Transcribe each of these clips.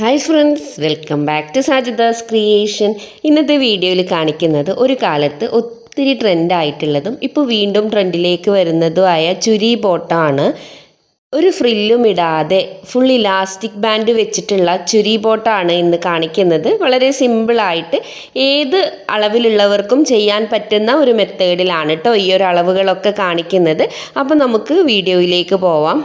Hi friends welcome back to Sajida's creation ഇന്നത്തെ വീഡിയോയിൽ കാണിക്കുന്നത് ഒരു കാലത്ത് ഒത്തിരി ട്രെൻഡായിട്ടുള്ളതും ഇപ്പോൾ വീണ്ടും ട്രെൻഡിലേക്ക് വരുന്നതുമായ ചുരി ബോട്ടാണ്. ഒരു ഫ്രില്ലും ഇടാതെ ഫുൾ ഇലാസ്റ്റിക് ബാൻഡ് വെച്ചിട്ടുള്ള ചുരി ബോട്ടാണ് ഇന്ന് കാണിക്കുന്നത്. വളരെ സിമ്പിളായിട്ട് ഏത് അളവിലുള്ളവർക്കും ചെയ്യാൻ പറ്റുന്ന ഒരു മെത്തേഡിലാണ് കേട്ടോ ഈ ഒരു അളവുകളൊക്കെ കാണിക്കുന്നത്. അപ്പോൾ നമുക്ക് വീഡിയോയിലേക്ക് പോവാം.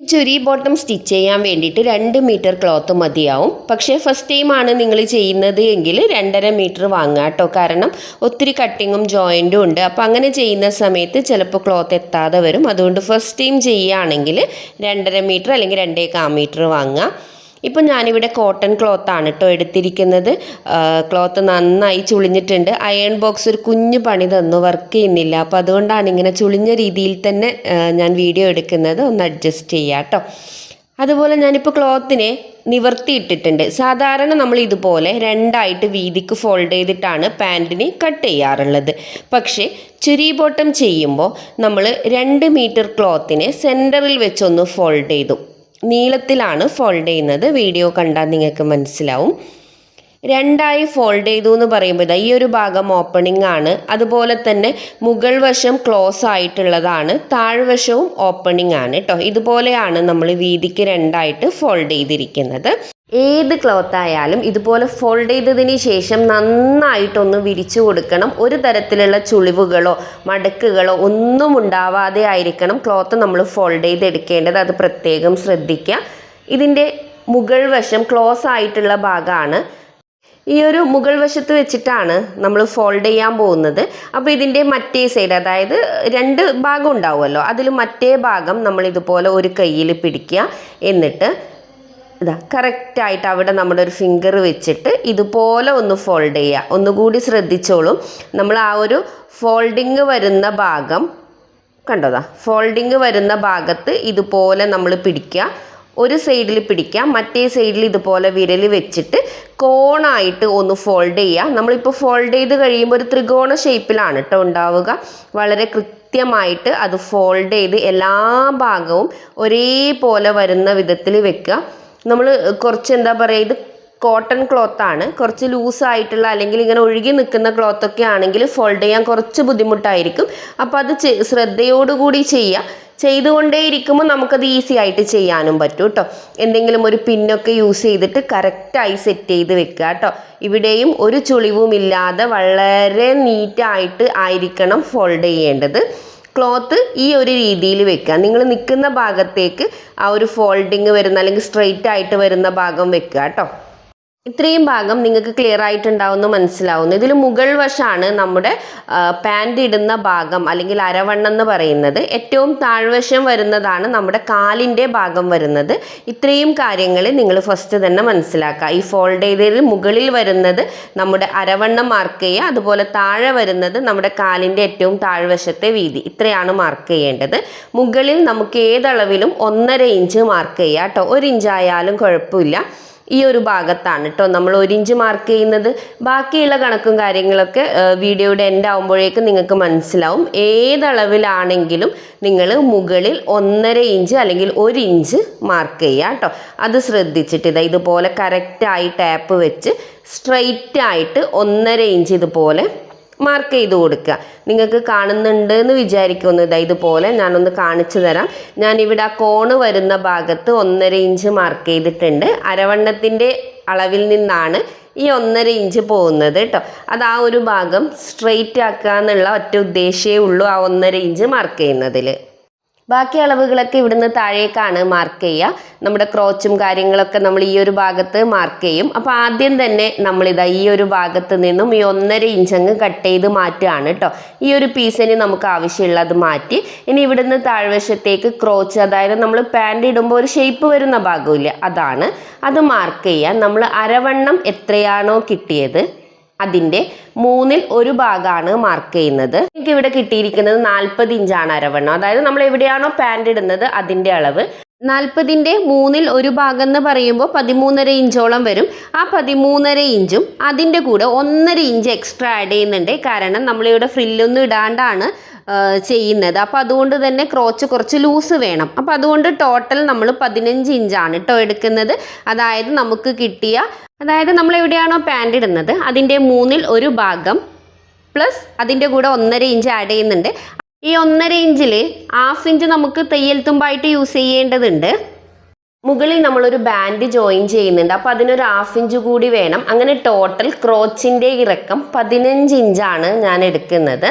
ചുരി ബോട്ടം സ്റ്റിച്ച് ചെയ്യാൻ വേണ്ടിയിട്ട് രണ്ട് മീറ്റർ ക്ലോത്ത് മതിയാവും. പക്ഷേ ഫസ്റ്റ് ടൈം ആണ് നിങ്ങൾ ചെയ്യുന്നത് എങ്കിൽ രണ്ടര മീറ്റർ വാങ്ങുക കേട്ടോ. കാരണം ഒത്തിരി കട്ടിങ്ങും ജോയിന്റും ഉണ്ട്. അപ്പോൾ അങ്ങനെ ചെയ്യുന്ന സമയത്ത് ചിലപ്പോൾ ക്ലോത്ത് എത്താതെ വരും. അതുകൊണ്ട് ഫസ്റ്റ് ടൈം ചെയ്യുകയാണെങ്കിൽ രണ്ടര മീറ്റർ അല്ലെങ്കിൽ രണ്ടേ കാ മീറ്റർ വാങ്ങുക. ഇപ്പം ഞാനിവിടെ കോട്ടൺ ക്ലോത്താണ് കേട്ടോ എടുത്തിരിക്കുന്നത്. ക്ലോത്ത് നന്നായി ചുളിഞ്ഞിട്ടുണ്ട്. അയൺ ബോക്സ് ഒരു കുഞ്ഞു പണി തന്നു വർക്ക് ചെയ്യുന്നില്ല. അപ്പോൾ അതുകൊണ്ടാണ് ഇങ്ങനെ ചുളിഞ്ഞ രീതിയിൽ തന്നെ ഞാൻ വീഡിയോ എടുക്കുന്നത്. ഒന്ന് അഡ്ജസ്റ്റ് ചെയ്യാം കേട്ടോ അതുപോലെ ഞാനിപ്പോൾ ക്ലോത്തിനെ നിവർത്തിയിട്ടിട്ടുണ്ട് സാധാരണ നമ്മൾ ഇതുപോലെ രണ്ടായിട്ട് വീതിക്ക് ഫോൾഡ് ചെയ്തിട്ടാണ് പാന്റിന് കട്ട് ചെയ്യാറുള്ളത്. പക്ഷേ ചുരി ബോട്ടം ചെയ്യുമ്പോൾ നമ്മൾ രണ്ട് മീറ്റർ ക്ലോത്തിനെ സെന്ററിൽ വെച്ചൊന്ന് ഫോൾഡ് ചെയ്തു. നീളത്തിലാണ് ഫോൾഡ് ചെയ്യുന്നത്. വീഡിയോ കണ്ടാൽ നിങ്ങൾക്ക് മനസ്സിലാവും. രണ്ടായി ഫോൾഡ് ചെയ്തു എന്ന് പറയുമ്പോൾ ഈ ഒരു ഭാഗം ഓപ്പണിംഗ് ആണ്. അതുപോലെ തന്നെ മുകൾ വശം ക്ലോസ് ആയിട്ടുള്ളതാണ്. താഴ്വശവും ഓപ്പണിംഗ് ആണ് കേട്ടോ ഇതുപോലെയാണ് നമ്മൾ വീതിക്ക് രണ്ടായിട്ട് ഫോൾഡ് ചെയ്തിരിക്കുന്നത്. ഏത് ക്ലോത്ത് ആയാലും ഇതുപോലെ ഫോൾഡ് ചെയ്തതിന് ശേഷം നന്നായിട്ടൊന്ന് വിരിച്ചു കൊടുക്കണം. ഒരു തരത്തിലുള്ള ചുളിവുകളോ മടക്കുകളോ ഒന്നും ഉണ്ടാവാതെ ആയിരിക്കണം ക്ലോത്ത് നമ്മൾ ഫോൾഡ് ചെയ്തെടുക്കേണ്ടത്. അത് പ്രത്യേകം ശ്രദ്ധിക്കുക ഇതിന്റെ മുകൾ വശം ക്ലോസ് ആയിട്ടുള്ള ഭാഗമാണ് ഈ ഒരു മുകൾ വശത്ത് വെച്ചിട്ടാണ് നമ്മൾ ഫോൾഡ് ചെയ്യാൻ പോകുന്നത്. അപ്പോൾ ഇതിന്റെ മറ്റേ സൈഡ് അതായത് രണ്ട് ഭാഗം ഉണ്ടാവുമല്ലോ. അതിൽ മറ്റേ ഭാഗം നമ്മൾ ഇതുപോലെ ഒരു കയ്യിൽ പിടിക്കുക എന്നിട്ട് ഇതാ കറക്റ്റായിട്ട് അവിടെ നമ്മുടെ ഒരു ഫിംഗർ വെച്ചിട്ട് ഇതുപോലെ ഒന്ന് ഫോൾഡ് ചെയ്യുക ഒന്നുകൂടി ശ്രദ്ധിച്ചോളും. നമ്മൾ ആ ഒരു ഫോൾഡിങ് വരുന്ന ഭാഗം കണ്ടോതാ ഫോൾഡിങ് വരുന്ന ഭാഗത്ത് ഇതുപോലെ നമ്മൾ പിടിക്കുക. ഒരു സൈഡിൽ പിടിക്കാം മറ്റേ സൈഡിൽ ഇതുപോലെ വിരൽ വെച്ചിട്ട് കോണായിട്ട് ഒന്ന് ഫോൾഡ് ചെയ്യുക നമ്മളിപ്പോൾ ഫോൾഡ് ചെയ്ത് കഴിയുമ്പോൾ ഒരു ത്രികോണ ഷേപ്പിലാണ് കേട്ടോ ഉണ്ടാവുക. വളരെ കൃത്യമായിട്ട് അത് ഫോൾഡ് ചെയ്ത് എല്ലാ ഭാഗവും ഒരേപോലെ വരുന്ന വിധത്തിൽ വെക്കുക. നമ്മൾ കുറച്ച് എന്താ പറയുക ഇത് കോട്ടൺ ക്ലോത്ത് ആണ്. കുറച്ച് ലൂസ് ആയിട്ടുള്ള അല്ലെങ്കിൽ ഇങ്ങനെ ഒഴുകി നിൽക്കുന്ന ക്ലോത്ത് ഒക്കെ ആണെങ്കിൽ ഫോൾഡ് ചെയ്യാൻ കുറച്ച് ബുദ്ധിമുട്ടായിരിക്കും. അപ്പോൾ അത് ശ്രദ്ധയോടുകൂടി ചെയ്യുക ചെയ്തുകൊണ്ടേയിരിക്കുമ്പോൾ നമുക്കത് ഈസി ആയിട്ട് ചെയ്യാനും പറ്റും കേട്ടോ. എന്തെങ്കിലും ഒരു പിന്നൊക്കെ യൂസ് ചെയ്തിട്ട് കറക്റ്റായി സെറ്റ് ചെയ്ത് വെക്കുക കേട്ടോ. ഇവിടെയും ഒരു ചുളിവുമില്ലാതെ വളരെ നീറ്റായിട്ട് ആയിരിക്കണം ഫോൾഡ് ചെയ്യേണ്ടത്. ക്ലോത്ത് ഈ ഒരു രീതിയിൽ വെക്കുക. നിങ്ങൾ നിൽക്കുന്ന ഭാഗത്തേക്ക് ആ ഒരു ഫോൾഡിങ് വരുന്ന അല്ലെങ്കിൽ സ്ട്രെയിറ്റ് ആയിട്ട് വരുന്ന ഭാഗം വെക്കുക കേട്ടോ. ഇത്രയും ഭാഗം നിങ്ങൾക്ക് ക്ലിയർ ആയിട്ടുണ്ടാവുമെന്ന് മനസ്സിലാവുന്നു. ഇതിൽ മുകൾ വശമാണ് നമ്മുടെ പാന്റ് ഇടുന്ന ഭാഗം അല്ലെങ്കിൽ അരവണ്ണം എന്ന് പറയുന്നത്. ഏറ്റവും താഴ്വശം വരുന്നതാണ് നമ്മുടെ കാലിന്റെ ഭാഗം വരുന്നത്. ഇത്രയും കാര്യങ്ങൾ നിങ്ങൾ ഫസ്റ്റ് തന്നെ മനസ്സിലാക്കുക. ഈ ഫോൾഡ് ചെയ്തതിൽ മുകളിൽ വരുന്നത് നമ്മുടെ അരവണ്ണം മാർക്ക് ചെയ്യുക അതുപോലെ താഴെ വരുന്നത് നമ്മുടെ കാലിന്റെ ഏറ്റവും താഴ്വശത്തെ വീതി. ഇത്രയാണ് മാർക്ക് ചെയ്യേണ്ടത്. മുകളിൽ നമുക്ക് ഏതളവിലും ഒന്നര ഇഞ്ച് മാർക്ക് ചെയ്യുക കേട്ടോ. ഒരു ഇഞ്ചായാലും കുഴപ്പമില്ല. ഈ ഒരു ഭാഗത്താണ് കേട്ടോ നമ്മൾ ഒരു ഇഞ്ച് മാർക്ക് ചെയ്യുന്നത്. ബാക്കിയുള്ള കണക്കും കാര്യങ്ങളൊക്കെ വീഡിയോയുടെ എൻഡ് ആകുമ്പോഴേക്കും നിങ്ങൾക്ക് മനസ്സിലാവും. ഏതളവിലാണെങ്കിലും നിങ്ങൾ മുകളിൽ ഒന്നര ഇഞ്ച് അല്ലെങ്കിൽ ഒരു ഇഞ്ച് മാർക്ക് ചെയ്യുക കേട്ടോ അത് ശ്രദ്ധിച്ചിട്ട് ഇതാ ഇതുപോലെ കറക്റ്റായി ടാപ്പ് വെച്ച് സ്ട്രെയിറ്റ് ആയിട്ട് ഒന്നര ഇഞ്ച് ഇതുപോലെ മാർക്ക് ചെയ്ത് കൊടുക്കുക. നിങ്ങൾക്ക് കാണുന്നുണ്ട് എന്ന് വിചാരിക്കുന്നു. ഇതാ ഇതുപോലെ ഞാനൊന്ന് കാണിച്ചു തരാം. ഞാനിവിടെ ആ കോണ് വരുന്ന ഭാഗത്ത് ഒന്നര ഇഞ്ച് മാർക്ക് ചെയ്തിട്ടുണ്ട്. അരവണ്ണത്തിന്റെ അളവിൽ നിന്നാണ് ഈ ഒന്നര ഇഞ്ച് പോകുന്നത് കേട്ടോ അത് ആ ഒരു ഭാഗം സ്ട്രെയിറ്റ് ആക്കുക എന്നുള്ള ഒറ്റ ഉദ്ദേശമേ ഉള്ളൂ ആ ഒന്നര ഇഞ്ച് മാർക്ക് ചെയ്യുന്നതിൽ ബാക്കി അളവുകളൊക്കെ ഇവിടുന്ന് താഴേക്കാണ് മാർക്ക് ചെയ്യുക. നമ്മുടെ ക്രോച്ചും കാര്യങ്ങളൊക്കെ നമ്മൾ ഈ ഒരു ഭാഗത്ത് മാർക്ക് ചെയ്യും. അപ്പോൾ ആദ്യം തന്നെ നമ്മളിതാ ഈ ഒരു ഭാഗത്ത് നിന്നും ഈ ഒന്നര ഇഞ്ചങ്ങ് കട്ട് ചെയ്ത് മാറ്റുകയാണ് കേട്ടോ ഈ ഒരു പീസിന് നമുക്ക് ആവശ്യമുള്ളത് മാറ്റി. ഇനി ഇവിടുന്ന് താഴ്വശത്തേക്ക് ക്രോച്ച് അതായത് നമ്മൾ പാന്റ് ഇടുമ്പോൾ ഒരു ഷേപ്പ് വരുന്ന ഭാഗമില്ല. അതാണ്. അത് മാർക്ക് ചെയ്യാൻ നമ്മൾ അരവണ്ണം എത്രയാണോ കിട്ടിയത്? അതിന്റെ മൂന്നിൽ ഒരു ഭാഗമാണ് മാർക്ക് ചെയ്യുന്നത്. എനിക്ക് ഇവിടെ കിട്ടിയിരിക്കുന്നത് നാൽപ്പത് ഇഞ്ചാണ് അരവണ്ണം. അതായത് നമ്മൾ എവിടെയാണോ പാന്റ് ഇടുന്നത് അതിന്റെ അളവ്. നാൽപ്പതിന്റെ മൂന്നിൽ ഒരു ഭാഗം എന്ന് പറയുമ്പോൾ പതിമൂന്നര ഇഞ്ചോളം വരും. ആ പതിമൂന്നര ഇഞ്ചും അതിന്റെ കൂടെ ഒന്നര ഇഞ്ച് എക്സ്ട്രാ ആഡ് ചെയ്യുന്നുണ്ട്. കാരണം നമ്മളിവിടെ ഫ്രില്ലൊന്നും ഇടാണ്ടാണ് ചെയ്യുന്നത്. അപ്പോൾ അതുകൊണ്ട് തന്നെ ക്രോച്ച് കുറച്ച് ലൂസ് വേണം. അപ്പോൾ അതുകൊണ്ട് ടോട്ടൽ നമ്മൾ പതിനഞ്ച് ഇഞ്ചാണ് കേട്ടോ എടുക്കുന്നത്. അതായത് നമുക്ക് കിട്ടിയ അതായത് നമ്മൾ എവിടെയാണോ പാന്റ് ഇടുന്നത് അതിന്റെ മൂന്നിൽ ഒരു ഭാഗം പ്ലസ് അതിന്റെ കൂടെ ഒന്നര ഇഞ്ച് ആഡ് ചെയ്യുന്നുണ്ട്. ഈ ഒന്നര ഇഞ്ചിൽ ഹാഫ് ഇഞ്ച് നമുക്ക് തയ്യൽ തുമ്പായിട്ട് യൂസ് ചെയ്യേണ്ടതുണ്ട്. മുകളിൽ നമ്മളൊരു ബാൻഡ് ജോയിൻ ചെയ്യുന്നുണ്ട്. അപ്പോൾ അതിനൊരു ഹാഫ് ഇഞ്ച് കൂടി വേണം. അങ്ങനെ ടോട്ടൽ ക്രോച്ചിന്റെ ഇറക്കം പതിനഞ്ച് ഇഞ്ചാണ് ഞാൻ എടുക്കുന്നത്.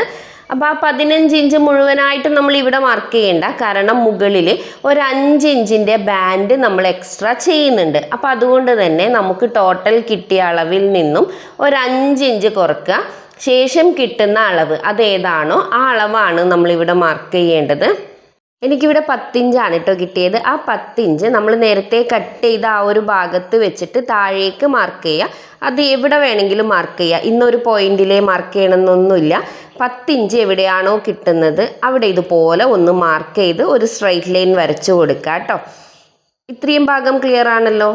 അപ്പോൾ ആ പതിനഞ്ച് ഇഞ്ച് മുഴുവനായിട്ട് നമ്മൾ ഇവിടെ മാർക്ക് ചെയ്യേണ്ട. കാരണം മുകളിൽ ഒരു അഞ്ച് ഇഞ്ചിന്റെ ബാൻഡ് നമ്മൾ എക്സ്ട്രാ ചെയ്യുന്നുണ്ട്. അപ്പോൾ അതുകൊണ്ട് തന്നെ നമുക്ക് ടോട്ടൽ കിട്ടിയ അളവിൽ നിന്നും ഒരു അഞ്ച് ഇഞ്ച് കുറക്കുക. ശേഷം കിട്ടുന്ന അളവ്. അതേതാണോ ആ അളവാണ് നമ്മളിവിടെ മാർക്ക് ചെയ്യേണ്ടത്. എനിക്കിവിടെ പത്തിഞ്ചാണ് കേട്ടോ കിട്ടിയത്. ആ പത്തിഞ്ച് നമ്മൾ നേരത്തെ കട്ട് ചെയ്ത ആ ഒരു ഭാഗത്ത് വെച്ചിട്ട് താഴേക്ക് മാർക്ക് ചെയ്യുക അത് എവിടെ വേണമെങ്കിലും മാർക്ക് ചെയ്യുക ഇന്നൊരു പോയിന്റിലേ മാർക്ക് ചെയ്യണമെന്നൊന്നുമില്ല. പത്തിഞ്ച് എവിടെയാണോ കിട്ടുന്നത് അവിടെ ഇതുപോലെ ഒന്ന് മാർക്ക് ചെയ്ത് ഒരു സ്ട്രൈറ്റ് ലൈൻ വരച്ചു കൊടുക്കുക കേട്ടോ ഇത്രയും ഭാഗം ക്ലിയർ ആണല്ലോ?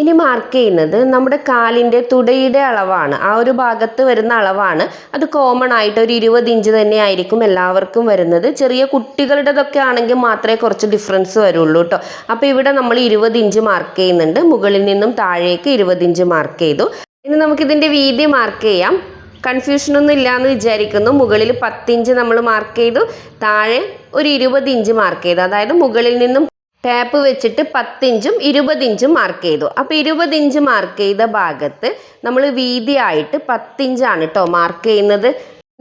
ഇനി മാർക്ക് ചെയ്യുന്നത് നമ്മുടെ കാലിന്റെ തുടയുടെ അളവാണ്. ആ ഒരു ഭാഗത്ത് വരുന്ന അളവാണ്. അത് കോമൺ ആയിട്ട് ഒരു ഇരുപത് ഇഞ്ച് തന്നെ ആയിരിക്കും എല്ലാവർക്കും വരുന്നത്. ചെറിയ കുട്ടികളുടേതൊക്കെ ആണെങ്കിൽ മാത്രമേ കുറച്ച് ഡിഫറൻസ് വരുള്ളൂ കേട്ടോ അപ്പോൾ ഇവിടെ നമ്മൾ ഇരുപത് ഇഞ്ച് മാർക്ക് ചെയ്യുന്നുണ്ട്. മുകളിൽ നിന്നും താഴേക്ക് ഇരുപത് ഇഞ്ച് മാർക്ക് ചെയ്തു. ഇനി നമുക്കിതിന്റെ വീതി മാർക്ക് ചെയ്യാം. കൺഫ്യൂഷനൊന്നും ഇല്ലയെന്ന് വിചാരിക്കുന്നു. മുകളിൽ പത്തിഞ്ച് നമ്മൾ മാർക്ക് ചെയ്തു. താഴെ ഒരു ഇരുപത് ഇഞ്ച് മാർക്ക് ചെയ്തു. അതായത് മുകളിൽ നിന്നും ടാപ്പ് വെച്ചിട്ട് പത്തിഞ്ചും ഇരുപതിഞ്ചും മാർക്ക് ചെയ്തു. അപ്പോൾ ഇരുപതിഞ്ച് മാർക്ക് ചെയ്ത ഭാഗത്ത് നമ്മൾ വീതിയായിട്ട് പത്തിഞ്ചാണ് കേട്ടോ മാർക്ക് ചെയ്യുന്നത്.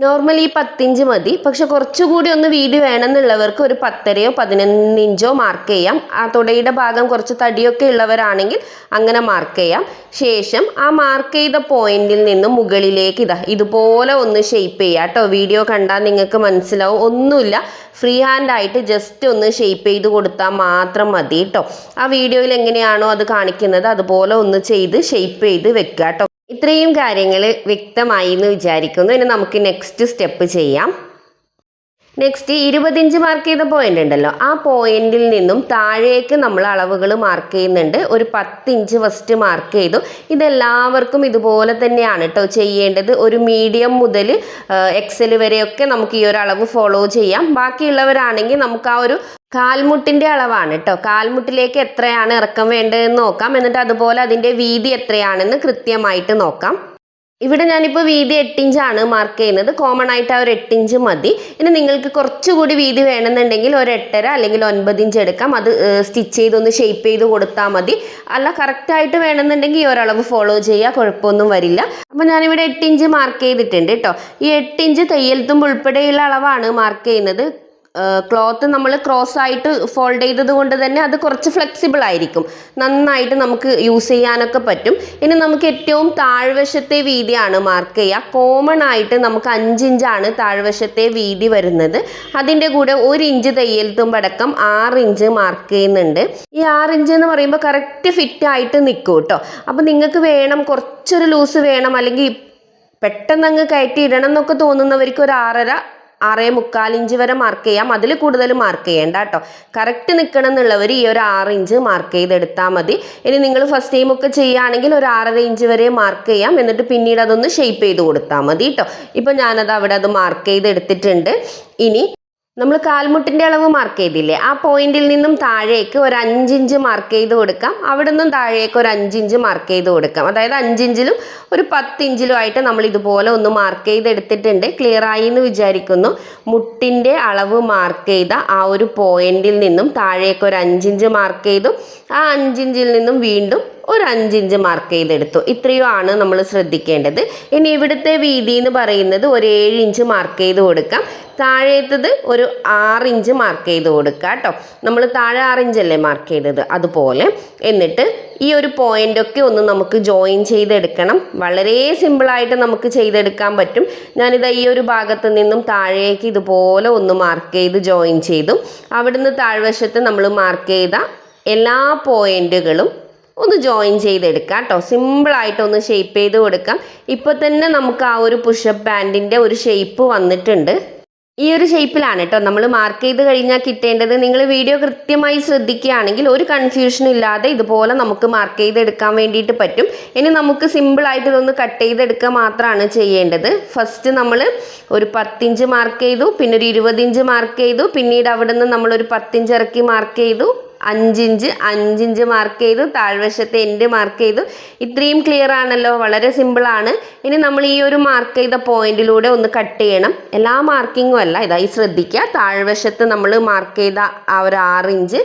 നോർമലി പത്തിഞ്ച് മതി. പക്ഷെ കുറച്ചുകൂടി ഒന്ന് വീതി വേണമെന്നുള്ളവർക്ക് ഒരു പത്തരയോ പതിനൊന്ന് ഇഞ്ചോ മാർക്ക് ചെയ്യാം. ആ തുടയുടെ ഭാഗം കുറച്ച് തടിയൊക്കെ ഉള്ളവരാണെങ്കിൽ അങ്ങനെ മാർക്ക് ചെയ്യാം. ശേഷം ആ മാർക്ക് ചെയ്ത പോയിന്റിൽ നിന്ന് മുകളിലേക്ക് ഇതാ ഇതുപോലെ ഒന്ന് ഷെയ്പ്പ് ചെയ്യുക കേട്ടോ. വീഡിയോ കണ്ടാൽ നിങ്ങൾക്ക് മനസ്സിലാവും. ഒന്നുമില്ല. ഫ്രീ ഹാൻഡ് ആയിട്ട് ജസ്റ്റ് ഒന്ന് ഷെയ്പ്പ് ചെയ്ത് കൊടുത്താൽ മാത്രം മതി കേട്ടോ. ആ വീഡിയോയിൽ എങ്ങനെയാണോ അത് കാണിക്കുന്നത് അതുപോലെ ഒന്ന് ചെയ്ത് ഷെയ്പ്പ് ചെയ്ത് വെക്കുക കേട്ടോ. ഇത്രയും കാര്യങ്ങൾ വ്യക്തമായി എന്ന് വിചാരിക്കുന്നു. ഇനി നമുക്ക് നെക്സ്റ്റ് സ്റ്റെപ്പ് ചെയ്യാം. നെക്സ്റ്റ് ഇരുപത്തിഞ്ച് മാർക്ക് ചെയ്ത പോയിന്റ് ഉണ്ടല്ലോ. ആ പോയിന്റിൽ നിന്നും താഴേക്ക് നമ്മൾ അളവുകൾ മാർക്ക് ചെയ്യുന്നുണ്ട്. ഒരു പത്ത് ഇഞ്ച് ഫസ്റ്റ് മാർക്ക് ചെയ്തു. ഇതെല്ലാവർക്കും ഇതുപോലെ തന്നെയാണ് കേട്ടോ ചെയ്യേണ്ടത്. ഒരു മീഡിയം മുതൽ എക്സൽ വരെയൊക്കെ നമുക്ക് ഈ ഒരു അളവ് ഫോളോ ചെയ്യാം. ബാക്കിയുള്ളവരാണെങ്കിൽ നമുക്ക് ആ ഒരു കാൽമുട്ടിന്റെ അളവാണ് കേട്ടോ കാൽമുട്ടിലേക്ക് എത്രയാണ് ഇറക്കം വേണ്ടതെന്ന് നോക്കാം. എന്നിട്ട് അതുപോലെ അതിന്റെ വീതി എത്രയാണെന്ന് കൃത്യമായിട്ട് നോക്കാം. ഇവിടെ ഞാനിപ്പോൾ വീതി എട്ടിഞ്ചാണ് മാർക്ക് ചെയ്യുന്നത്. കോമൺ ആയിട്ട് ആ ഒരു എട്ടിഞ്ച് മതി. ഇനി നിങ്ങൾക്ക് കുറച്ചുകൂടി വീതി വേണമെന്നുണ്ടെങ്കിൽ ഒരു എട്ടര അല്ലെങ്കിൽ ഒൻപത് ഇഞ്ച് എടുക്കാം. അത് സ്റ്റിച്ച് ചെയ്തൊന്ന് ഷേപ്പ് ചെയ്ത് കൊടുത്താൽ മതി. അല്ല കറക്റ്റായിട്ട് വേണമെന്നുണ്ടെങ്കിൽ ഈ ഒരളവ് ഫോളോ ചെയ്യുക. കുഴപ്പമൊന്നും വരില്ല. അപ്പോൾ ഞാനിവിടെ എട്ടിഞ്ച് മാർക്ക് ചെയ്തിട്ടുണ്ട് കേട്ടോ ഈ എട്ടിഞ്ച് തയ്യൽ തുമ്പ് ഉൾപ്പെടെയുള്ള അളവാണ് മാർക്ക് ചെയ്യുന്നത്. ക്ലോത്ത് നമ്മൾ ക്രോസ് ആയിട്ട് ഫോൾഡ് ചെയ്തത് കൊണ്ട് തന്നെ അത് കുറച്ച് ഫ്ലെക്സിബിൾ ആയിരിക്കും. നന്നായിട്ട് നമുക്ക് യൂസ് ചെയ്യാനൊക്കെ പറ്റും. ഇനി നമുക്ക് ഏറ്റവും താഴ്വശത്തെ വീതിയാണ് മാർക്ക് ചെയ്യുക. കോമൺ ആയിട്ട് നമുക്ക് അഞ്ചിഞ്ചാണ് താഴ്വശത്തെ വീതി വരുന്നത്. അതിന്റെ കൂടെ ഒരു ഇഞ്ച് തയ്യൽ തുമ്പടക്കം ആറ് ഇഞ്ച് മാർക്ക് ചെയ്യുന്നുണ്ട്. ഈ ആറ് ഇഞ്ച് എന്ന് പറയുമ്പോൾ കറക്റ്റ് ഫിറ്റ് ആയിട്ട് നിൽക്കും കേട്ടോ അപ്പോൾ നിങ്ങൾക്ക് വേണം കുറച്ചൊരു ലൂസ് വേണം അല്ലെങ്കിൽ പെട്ടെന്ന് അങ്ങ് കയറ്റി ഇടണം എന്നൊക്കെ തോന്നുന്നവർക്ക് ഒരു ആറര ആറേ മുക്കാൽ ഇഞ്ച് വരെ മാർക്ക് ചെയ്യാം. അതിൽ കൂടുതൽ മാർക്ക് ചെയ്യേണ്ട കേട്ടോ കറക്റ്റ് നിൽക്കണം എന്നുള്ളവർ ഈ ഒരു ആറ് ഇഞ്ച് മാർക്ക് ചെയ്തെടുത്താൽ മതി. ഇനി നിങ്ങൾ ഫസ്റ്റ് ടൈം ഒക്കെ ചെയ്യുകയാണെങ്കിൽ ഒരു ആറര ഇഞ്ച് വരെ മാർക്ക് ചെയ്യാം. എന്നിട്ട് പിന്നീട് അതൊന്ന് ഷേപ്പ് ചെയ്ത് കൊടുത്താൽ മതി കേട്ടോ ഇപ്പം ഞാനത് അവിടെ അത് മാർക്ക് ചെയ്തെടുത്തിട്ടുണ്ട്. ഇനി നമ്മൾ കാൽമുട്ടിന്റെ അളവ് മാർക്ക് ചെയ്തില്ലേ? ആ പോയിന്റിൽ നിന്നും താഴേക്ക് ഒരു അഞ്ചിഞ്ച് മാർക്ക് ചെയ്ത് കൊടുക്കാം. അവിടെ നിന്നും താഴേക്ക് ഒരു അഞ്ചിഞ്ച് മാർക്ക് ചെയ്ത് കൊടുക്കാം. അതായത് അഞ്ചിഞ്ചിലും ഒരു പത്തിഞ്ചിലും ആയിട്ട് നമ്മൾ ഇതുപോലെ ഒന്ന് മാർക്ക് ചെയ്തെടുത്തിട്ടുണ്ട്. ക്ലിയർ ആയി എന്ന് വിചാരിക്കുന്നു. മുട്ടിന്റെ അളവ് മാർക്ക് ചെയ്ത ആ ഒരു പോയിന്റിൽ നിന്നും താഴേക്ക് ഒരു അഞ്ചിഞ്ച് മാർക്ക് ചെയ്തു. ആ അഞ്ചിഞ്ചിൽ നിന്നും വീണ്ടും ഒരു അഞ്ചിഞ്ച് മാർക്ക് ചെയ്തെടുത്തു. ഇത്രയുമാണ് നമ്മൾ ശ്രദ്ധിക്കേണ്ടത്. ഇനി ഇവിടുത്തെ വീതി എന്ന് പറയുന്നത് ഒരു ഏഴ് ഇഞ്ച് മാർക്ക് ചെയ്ത് കൊടുക്കാം. താഴേത്തത് ഒരു ആറ് ഇഞ്ച് മാർക്ക് ചെയ്ത് കൊടുക്കുക കേട്ടോ. നമ്മൾ താഴെ ആറ് ഇഞ്ചല്ലേ മാർക്ക് ചെയ്തത്? അതുപോലെ. എന്നിട്ട് ഈ ഒരു പോയിന്റൊക്കെ ഒന്ന് നമുക്ക് ജോയിൻ ചെയ്തെടുക്കണം. വളരെ സിമ്പിളായിട്ട് നമുക്ക് ചെയ്തെടുക്കാൻ പറ്റും. ഞാനിത് ഈ ഒരു ഭാഗത്ത് നിന്നും താഴേക്ക് ഇതുപോലെ ഒന്ന് മാർക്ക് ചെയ്ത് ജോയിൻ ചെയ്തു. അവിടുന്ന് താഴ്വശത്ത് നമ്മൾ മാർക്ക് ചെയ്ത എല്ലാ പോയിന്റുകളും ഒന്ന് ജോയിൻ ചെയ്തെടുക്കാം കേട്ടോ. സിമ്പിളായിട്ടൊന്ന് ഷേപ്പ് ചെയ്ത് കൊടുക്കാം. ഇപ്പോൾ തന്നെ നമുക്ക് ആ ഒരു പുഷപ്പ് ബാൻഡിന്റെ ഒരു ഷേപ്പ് വന്നിട്ടുണ്ട്. ഈ ഒരു ഷേപ്പിലാണ് കേട്ടോ നമ്മൾ മാർക്ക് ചെയ്ത് കഴിഞ്ഞാൽ കിട്ടേണ്ടത്. നിങ്ങൾ വീഡിയോ കൃത്യമായി ശ്രദ്ധിക്കുകയാണെങ്കിൽ ഒരു കൺഫ്യൂഷൻ ഇല്ലാതെ ഇതുപോലെ നമുക്ക് മാർക്ക് ചെയ്തെടുക്കാൻ വേണ്ടിയിട്ട് പറ്റും. ഇനി നമുക്ക് സിമ്പിളായിട്ട് ഇതൊന്ന് കട്ട് ചെയ്തെടുക്കുക മാത്രമാണ് ചെയ്യേണ്ടത്. ഫസ്റ്റ് നമ്മൾ ഒരു പത്തിഞ്ച് മാർക്ക് ചെയ്തു പിന്നെ ഒരു ഇരുപതിഞ്ച് മാർക്ക് ചെയ്തു പിന്നീട് അവിടെ നിന്ന് നമ്മളൊരു പത്തിഞ്ച് ഇറക്കി മാർക്ക് ചെയ്തു. അഞ്ചിഞ്ച് അഞ്ചിഞ്ച് മാർക്ക് ചെയ്തു താഴ്വശത്തെ എൻഡ് മാർക്ക് ചെയ്തു. ഇത്രയും ക്ലിയർ ആണല്ലോ വളരെ സിമ്പിളാണ് ഇനി നമ്മൾ ഈ ഒരു മാർക്ക് ചെയ്ത പോയിന്റിലൂടെ ഒന്ന് കട്ട് ചെയ്യണം. എല്ലാ മാർക്കിങ്ങും അല്ല ഇതായി ശ്രദ്ധിക്കുക താഴ്വശത്ത് നമ്മൾ മാർക്ക് ചെയ്ത ആ ഒരു ആറ് ഇഞ്ച്.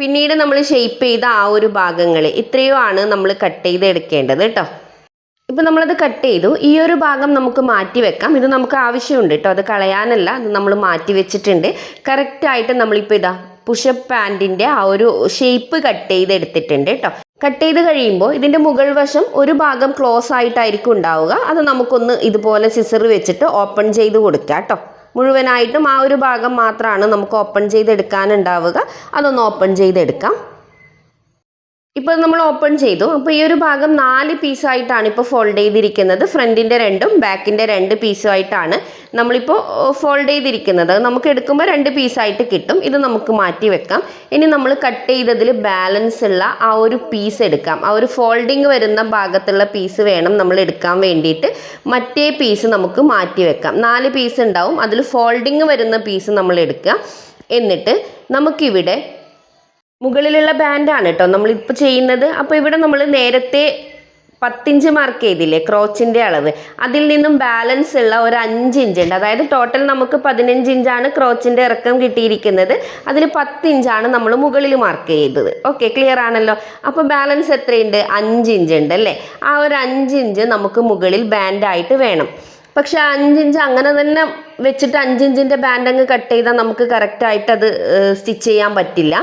പിന്നീട് നമ്മൾ ഷെയ്പ്പ് ചെയ്ത ആ ഒരു ഭാഗങ്ങൾ ഇത്രയുമാണ് നമ്മൾ കട്ട് ചെയ്ത് എടുക്കേണ്ടത് കേട്ടോ ഇപ്പം നമ്മളത് കട്ട് ചെയ്തു. ഈ ഒരു ഭാഗം നമുക്ക് മാറ്റി വെക്കാം. ഇത് നമുക്ക് ആവശ്യമുണ്ട് കേട്ടോ അത് കളയാനല്ല അത് നമ്മൾ മാറ്റി വെച്ചിട്ടുണ്ട്. കറക്റ്റായിട്ട് നമ്മളിപ്പോൾ ഇതാ പുഷപ്പ് പാന്റിന്റെ ആ ഒരു ഷേപ്പ് കട്ട് ചെയ്ത് എടുത്തിട്ടുണ്ട് കേട്ടോ കട്ട് ചെയ്ത് കഴിയുമ്പോൾ ഇതിന്റെ മുകൾ വശം ഒരു ഭാഗം ക്ലോസ് ആയിട്ടായിരിക്കും ഉണ്ടാവുക. അത് നമുക്കൊന്ന് ഇതുപോലെ സിസർ വെച്ചിട്ട് ഓപ്പൺ ചെയ്ത് കൊടുക്കുക കേട്ടോ മുഴുവനായിട്ടും ആ ഒരു ഭാഗം മാത്രമാണ് നമുക്ക് ഓപ്പൺ ചെയ്തെടുക്കാനുണ്ടാവുക. അതൊന്ന് ഓപ്പൺ ചെയ്തെടുക്കാം. ഇപ്പോൾ നമ്മൾ ഓപ്പൺ ചെയ്തു. അപ്പോൾ ഈ ഒരു ഭാഗം നാല് പീസായിട്ടാണ് ഇപ്പോൾ ഫോൾഡ് ചെയ്തിരിക്കുന്നത്. ഫ്രണ്ടിന്റെ രണ്ടും ബാക്കിന്റെ രണ്ട് പീസുമായിട്ടാണ് നമ്മളിപ്പോൾ ഫോൾഡ് ചെയ്തിരിക്കുന്നത്. നമുക്ക് എടുക്കുമ്പോൾ രണ്ട് പീസായിട്ട് കിട്ടും. ഇത് നമുക്ക് മാറ്റി വെക്കാം. ഇനി നമ്മൾ കട്ട് ചെയ്തതിൽ ബാലൻസ് ഉള്ള ആ ഒരു പീസ് എടുക്കാം. ആ ഒരു ഫോൾഡിങ് വരുന്ന ഭാഗത്തുള്ള പീസ് വേണം നമ്മൾ എടുക്കാൻ വേണ്ടിയിട്ട്. മറ്റേ പീസ് നമുക്ക് മാറ്റി വെക്കാം. നാല് പീസ് ഉണ്ടാവും. അതിൽ ഫോൾഡിങ് വരുന്ന പീസ് നമ്മൾ എടുക്കുക. എന്നിട്ട് നമുക്കിവിടെ മുകളിലുള്ള ബാൻഡാണ് കേട്ടോ നമ്മളിപ്പോൾ ചെയ്യുന്നത്. അപ്പോൾ ഇവിടെ നമ്മൾ നേരത്തെ പത്തിഞ്ച് മാർക്ക് ചെയ്തില്ലേ ക്രോച്ചിന്റെ അളവ്. അതിൽ നിന്നും ബാലൻസ് ഉള്ള ഒരു അഞ്ച് ഇഞ്ച് ഉണ്ട്. അതായത് ടോട്ടൽ നമുക്ക് പതിനഞ്ച് ഇഞ്ചാണ് ക്രോച്ചിന്റെ ഇറക്കം കിട്ടിയിരിക്കുന്നത്. അതിൽ പത്ത് ഇഞ്ചാണ് നമ്മൾ മുകളിൽ മാർക്ക് ചെയ്തത്. ഓക്കെ ക്ലിയർ ആണല്ലോ? അപ്പോൾ ബാലൻസ് എത്രയുണ്ട്? അഞ്ച് ഇഞ്ച് ഉണ്ട് അല്ലേ? ആ ഒരു അഞ്ച് ഇഞ്ച് നമുക്ക് മുകളിൽ ബാൻഡായിട്ട് വേണം. പക്ഷെ അഞ്ചിഞ്ച് അങ്ങനെ തന്നെ വെച്ചിട്ട് അഞ്ചിഞ്ചിന്റെ ബാൻഡ് അങ്ങ് കട്ട് ചെയ്താൽ നമുക്ക് കറക്റ്റായിട്ട് അത് സ്റ്റിച്ച് ചെയ്യാൻ പറ്റില്ല.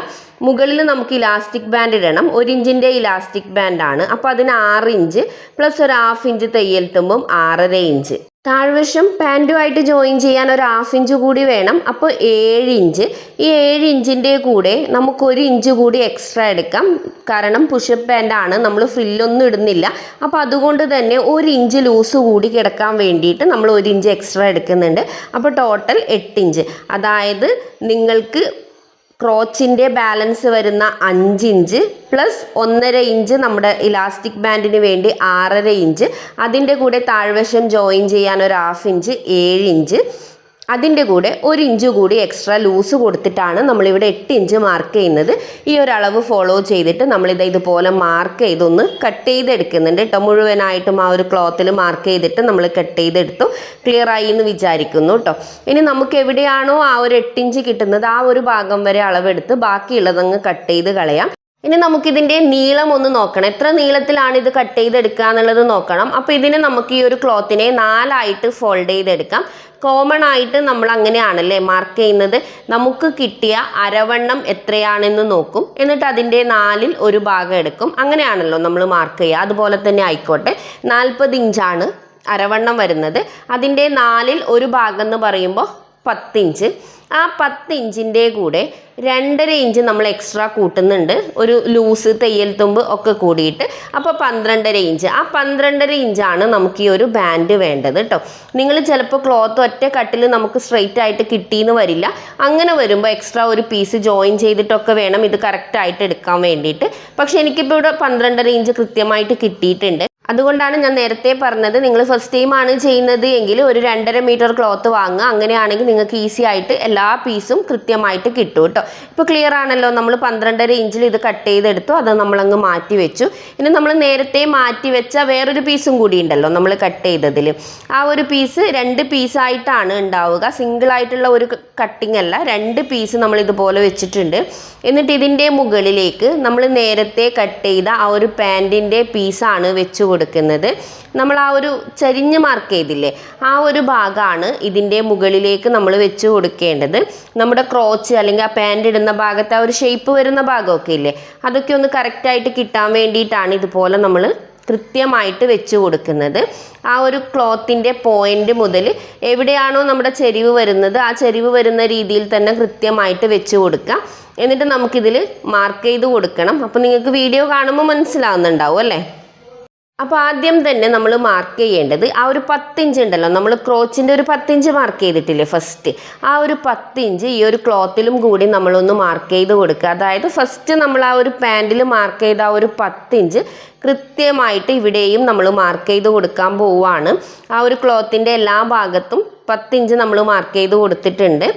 മുകളിൽ നമുക്ക് ഇലാസ്റ്റിക് ബാൻഡ് ഇടണം. ഒരു ഇഞ്ചിന്റെ ഇലാസ്റ്റിക് ബാൻഡാണ്. അപ്പോൾ അതിന് ആറ് ഇഞ്ച് പ്ലസ് ഒരു ഹാഫ് ഇഞ്ച് തയ്യൽ തുമ്പും ആറര ഇഞ്ച്. താഴ്വശം പാന്റുമായിട്ട് ജോയിൻ ചെയ്യാൻ ഒരു ഹാഫ് ഇഞ്ച് കൂടി വേണം. അപ്പോൾ ഏഴ് ഇഞ്ച്. ഈ ഏഴ് ഇഞ്ചിന്റെ കൂടെ നമുക്ക് ഒരു ഇഞ്ച് കൂടി എക്സ്ട്രാ എടുക്കാം. കാരണം പുഷപ്പ് പാന്റാണ് നമ്മൾ ഫ്രില്ലൊന്നും ഇടുന്നില്ല. അപ്പോൾ അതുകൊണ്ട് തന്നെ ഒരു ഇഞ്ച് ലൂസ് കൂടി കിടക്കാൻ വേണ്ടിയിട്ട് നമ്മൾ ഒരു ഇഞ്ച് എക്സ്ട്രാ എടുക്കുന്നുണ്ട്. അപ്പോൾ ടോട്ടൽ എട്ട് ഇഞ്ച്. അതായത് നിങ്ങൾക്ക് ക്രോച്ചിന്റെ ബാലൻസ് വരുന്ന അഞ്ച് ഇഞ്ച് പ്ലസ് ഒന്നര ഇഞ്ച് നമ്മുടെ ഇലാസ്റ്റിക് ബാൻഡിന് വേണ്ടി ആറര ഇഞ്ച്. അതിന്റെ കൂടെ താഴ്വശം ജോയിൻ ചെയ്യാൻ ഒരു ഹാഫ് ഇഞ്ച് ഏഴ് ഇഞ്ച്. അതിന്റെ കൂടെ ഒരു ഇഞ്ച് കൂടി എക്സ്ട്രാ ലൂസ് കൊടുത്തിട്ടാണ് നമ്മളിവിടെ എട്ട് ഇഞ്ച് മാർക്ക് ചെയ്യുന്നത്. ഈ ഒരു അളവ് ഫോളോ ചെയ്തിട്ട് നമ്മളിത് ഇതുപോലെ മാർക്ക് ചെയ്തൊന്ന് കട്ട് ചെയ്തെടുക്കുന്നുണ്ട്. കേട്ടോ മുഴുവനായിട്ടും ആ ഒരു ക്ലോത്തിൽ മാർക്ക് ചെയ്തിട്ട് നമ്മൾ കട്ട് ചെയ്തെടുത്തു. ക്ലിയർ ആയി എന്ന് വിചാരിക്കുന്നു കേട്ടോ ഇനി നമുക്ക് എവിടെയാണോ ആ ഒരു എട്ട് ഇഞ്ച് കിട്ടുന്നത് ആ ഒരു ഭാഗം വരെ അളവെടുത്ത് ബാക്കിയുള്ളതങ്ങ് കട്ട് ചെയ്ത് കളയാം. ഇനി നമുക്കിതിന്റെ നീളം ഒന്ന് നോക്കണം. എത്ര നീളത്തിലാണ് ഇത് കട്ട് ചെയ്തെടുക്കുക എന്നുള്ളത് നോക്കണം. അപ്പോൾ ഇതിനെ നമുക്ക് ഈ ഒരു ക്ലോത്തിനെ നാലായിട്ട് ഫോൾഡ് ചെയ്തെടുക്കാം. കോമൺ ആയിട്ട് നമ്മൾ അങ്ങനെയാണല്ലേ മാർക്ക് ചെയ്യുന്നത്. നമുക്ക് കിട്ടിയ അരവണ്ണം എത്രയാണെന്ന് നോക്കും. എന്നിട്ട് അതിന്റെ നാലിൽ ഒരു ഭാഗം എടുക്കും. അങ്ങനെയാണല്ലോ നമ്മൾ മാർക്ക് ചെയ്യുക. അതുപോലെ തന്നെ ആയിക്കോട്ടെ. നാൽപ്പത് ഇഞ്ചാണ് അരവണ്ണം വരുന്നത്. അതിന്റെ നാലിൽ ഒരു ഭാഗം എന്ന് പറയുമ്പോൾ പത്തിഞ്ച്. ആ പത്ത് ഇഞ്ചിന്റെ കൂടെ രണ്ടര ഇഞ്ച് നമ്മൾ എക്സ്ട്രാ കൂട്ടുന്നുണ്ട്. ഒരു ലൂസ് തയ്യൽ തുമ്പ് ഒക്കെ കൂടിയിട്ട്. അപ്പോൾ പന്ത്രണ്ടര ഇഞ്ച്. ആ പന്ത്രണ്ടര ഇഞ്ചാണ് നമുക്ക് ഈ ഒരു ബാൻഡ് വേണ്ടത് കേട്ടോ നിങ്ങൾ ചിലപ്പോൾ ക്ലോത്ത് ഒറ്റ കട്ടിൽ നമുക്ക് സ്ട്രെയിറ്റ് ആയിട്ട് കിട്ടിയെന്ന് വരില്ല. അങ്ങനെ വരുമ്പോൾ എക്സ്ട്രാ ഒരു പീസ് ജോയിൻ ചെയ്തിട്ടൊക്കെ വേണം ഇത് കറക്റ്റായിട്ട് എടുക്കാൻ വേണ്ടിയിട്ട്. പക്ഷേ എനിക്കിപ്പോൾ ഇവിടെ പന്ത്രണ്ടര ഇഞ്ച് കൃത്യമായിട്ട് കിട്ടിയിട്ടുണ്ട്. അതുകൊണ്ടാണ് ഞാൻ നേരത്തെ പറഞ്ഞത് നിങ്ങൾ ഫസ്റ്റ് ടൈം ആണ് ചെയ്യുന്നത് എങ്കിൽ ഒരു രണ്ടര മീറ്റർ ക്ലോത്ത് വാങ്ങുക. അങ്ങനെയാണെങ്കിൽ നിങ്ങൾക്ക് ഈസി ആയിട്ട് എല്ലാ പീസും കൃത്യമായിട്ട് കിട്ടും കേട്ടോ. ഇപ്പോൾ ക്ലിയർ ആണല്ലോ നമ്മൾ പന്ത്രണ്ടര ഇഞ്ചിൽ ഇത് കട്ട് ചെയ്തെടുത്തു. അത് നമ്മളങ്ങ് മാറ്റി വെച്ചു. ഇനി നമ്മൾ നേരത്തെ മാറ്റി വെച്ച വേറൊരു പീസും കൂടി ഉണ്ടല്ലോ നമ്മൾ കട്ട് ചെയ്തതിൽ ആ ഒരു പീസ് രണ്ട് പീസായിട്ടാണ് ഉണ്ടാവുക. സിംഗിൾ ആയിട്ടുള്ള ഒരു കട്ടിംഗ് അല്ല രണ്ട് പീസ് നമ്മൾ ഇതുപോലെ വെച്ചിട്ടുണ്ട്. എന്നിട്ട് ഇതിന്റെ മുകളിലേക്ക് നമ്മൾ നേരത്തെ കട്ട് ചെയ്ത ആ ഒരു പാന്റിന്റെ പീസാണ് വെച്ച് കൊടുക്കുന്നത്. നമ്മൾ ആ ഒരു ചരിഞ്ഞ് മാർക്ക് ചെയ്തില്ലേ ആ ഒരു ഭാഗമാണ് ഇതിന്റെ മുകളിലേക്ക് നമ്മൾ വെച്ച് കൊടുക്കേണ്ടത്. നമ്മുടെ ക്രോച്ച് അല്ലെങ്കിൽ ആ പാന്റ് ഇടുന്ന ഭാഗത്ത് ആ ഒരു ഷേപ്പ് വരുന്ന ഭാഗമൊക്കെ ഇല്ലേ അതൊക്കെ ഒന്ന് കറക്റ്റായിട്ട് കിട്ടാൻ വേണ്ടിയിട്ടാണ് ഇതുപോലെ നമ്മൾ കൃത്യമായിട്ട് വെച്ച് കൊടുക്കുന്നത്. ആ ഒരു ക്ലോത്തിന്റെ പോയിന്റ് മുതൽ എവിടെയാണോ നമ്മുടെ ചെരിവ് വരുന്നത് ആ ചെരിവ് വരുന്ന രീതിയിൽ തന്നെ കൃത്യമായിട്ട് വെച്ച് കൊടുക്കുക. എന്നിട്ട് നമുക്കിതിൽ മാർക്ക് ചെയ്ത് കൊടുക്കണം. അപ്പോൾ നിങ്ങൾക്ക് വീഡിയോ കാണുമ്പോൾ മനസ്സിലാവുന്നുണ്ടാവും അല്ലേ? അപ്പോൾ ആദ്യം തന്നെ നമ്മൾ മാർക്ക് ചെയ്യേണ്ടത് ആ ഒരു പത്തിഞ്ച് ഉണ്ടല്ലോ. നമ്മൾ ക്രോച്ചിന്റെ ഒരു പത്തിഞ്ച് മാർക്ക് ചെയ്തിട്ടില്ലേ ഫസ്റ്റ് ആ ഒരു പത്തിഞ്ച് ഈ ഒരു ക്ലോത്തിലും കൂടി നമ്മളൊന്ന് മാർക്ക് ചെയ്ത് കൊടുക്കുക. അതായത് ഫസ്റ്റ് നമ്മൾ ആ ഒരു പാന്റിൽ മാർക്ക് ചെയ്ത ആ ഒരു പത്തിഞ്ച് കൃത്യമായിട്ട് ഇവിടെയും നമ്മൾ മാർക്ക് ചെയ്ത് കൊടുക്കാൻ പോവുകയാണ് ആ ഒരു ക്ലോത്തിന്റെ എല്ലാ ഭാഗത്തും പത്തിഞ്ച് നമ്മൾ മാർക്ക് ചെയ്ത് കൊടുത്തിട്ടുണ്ട്.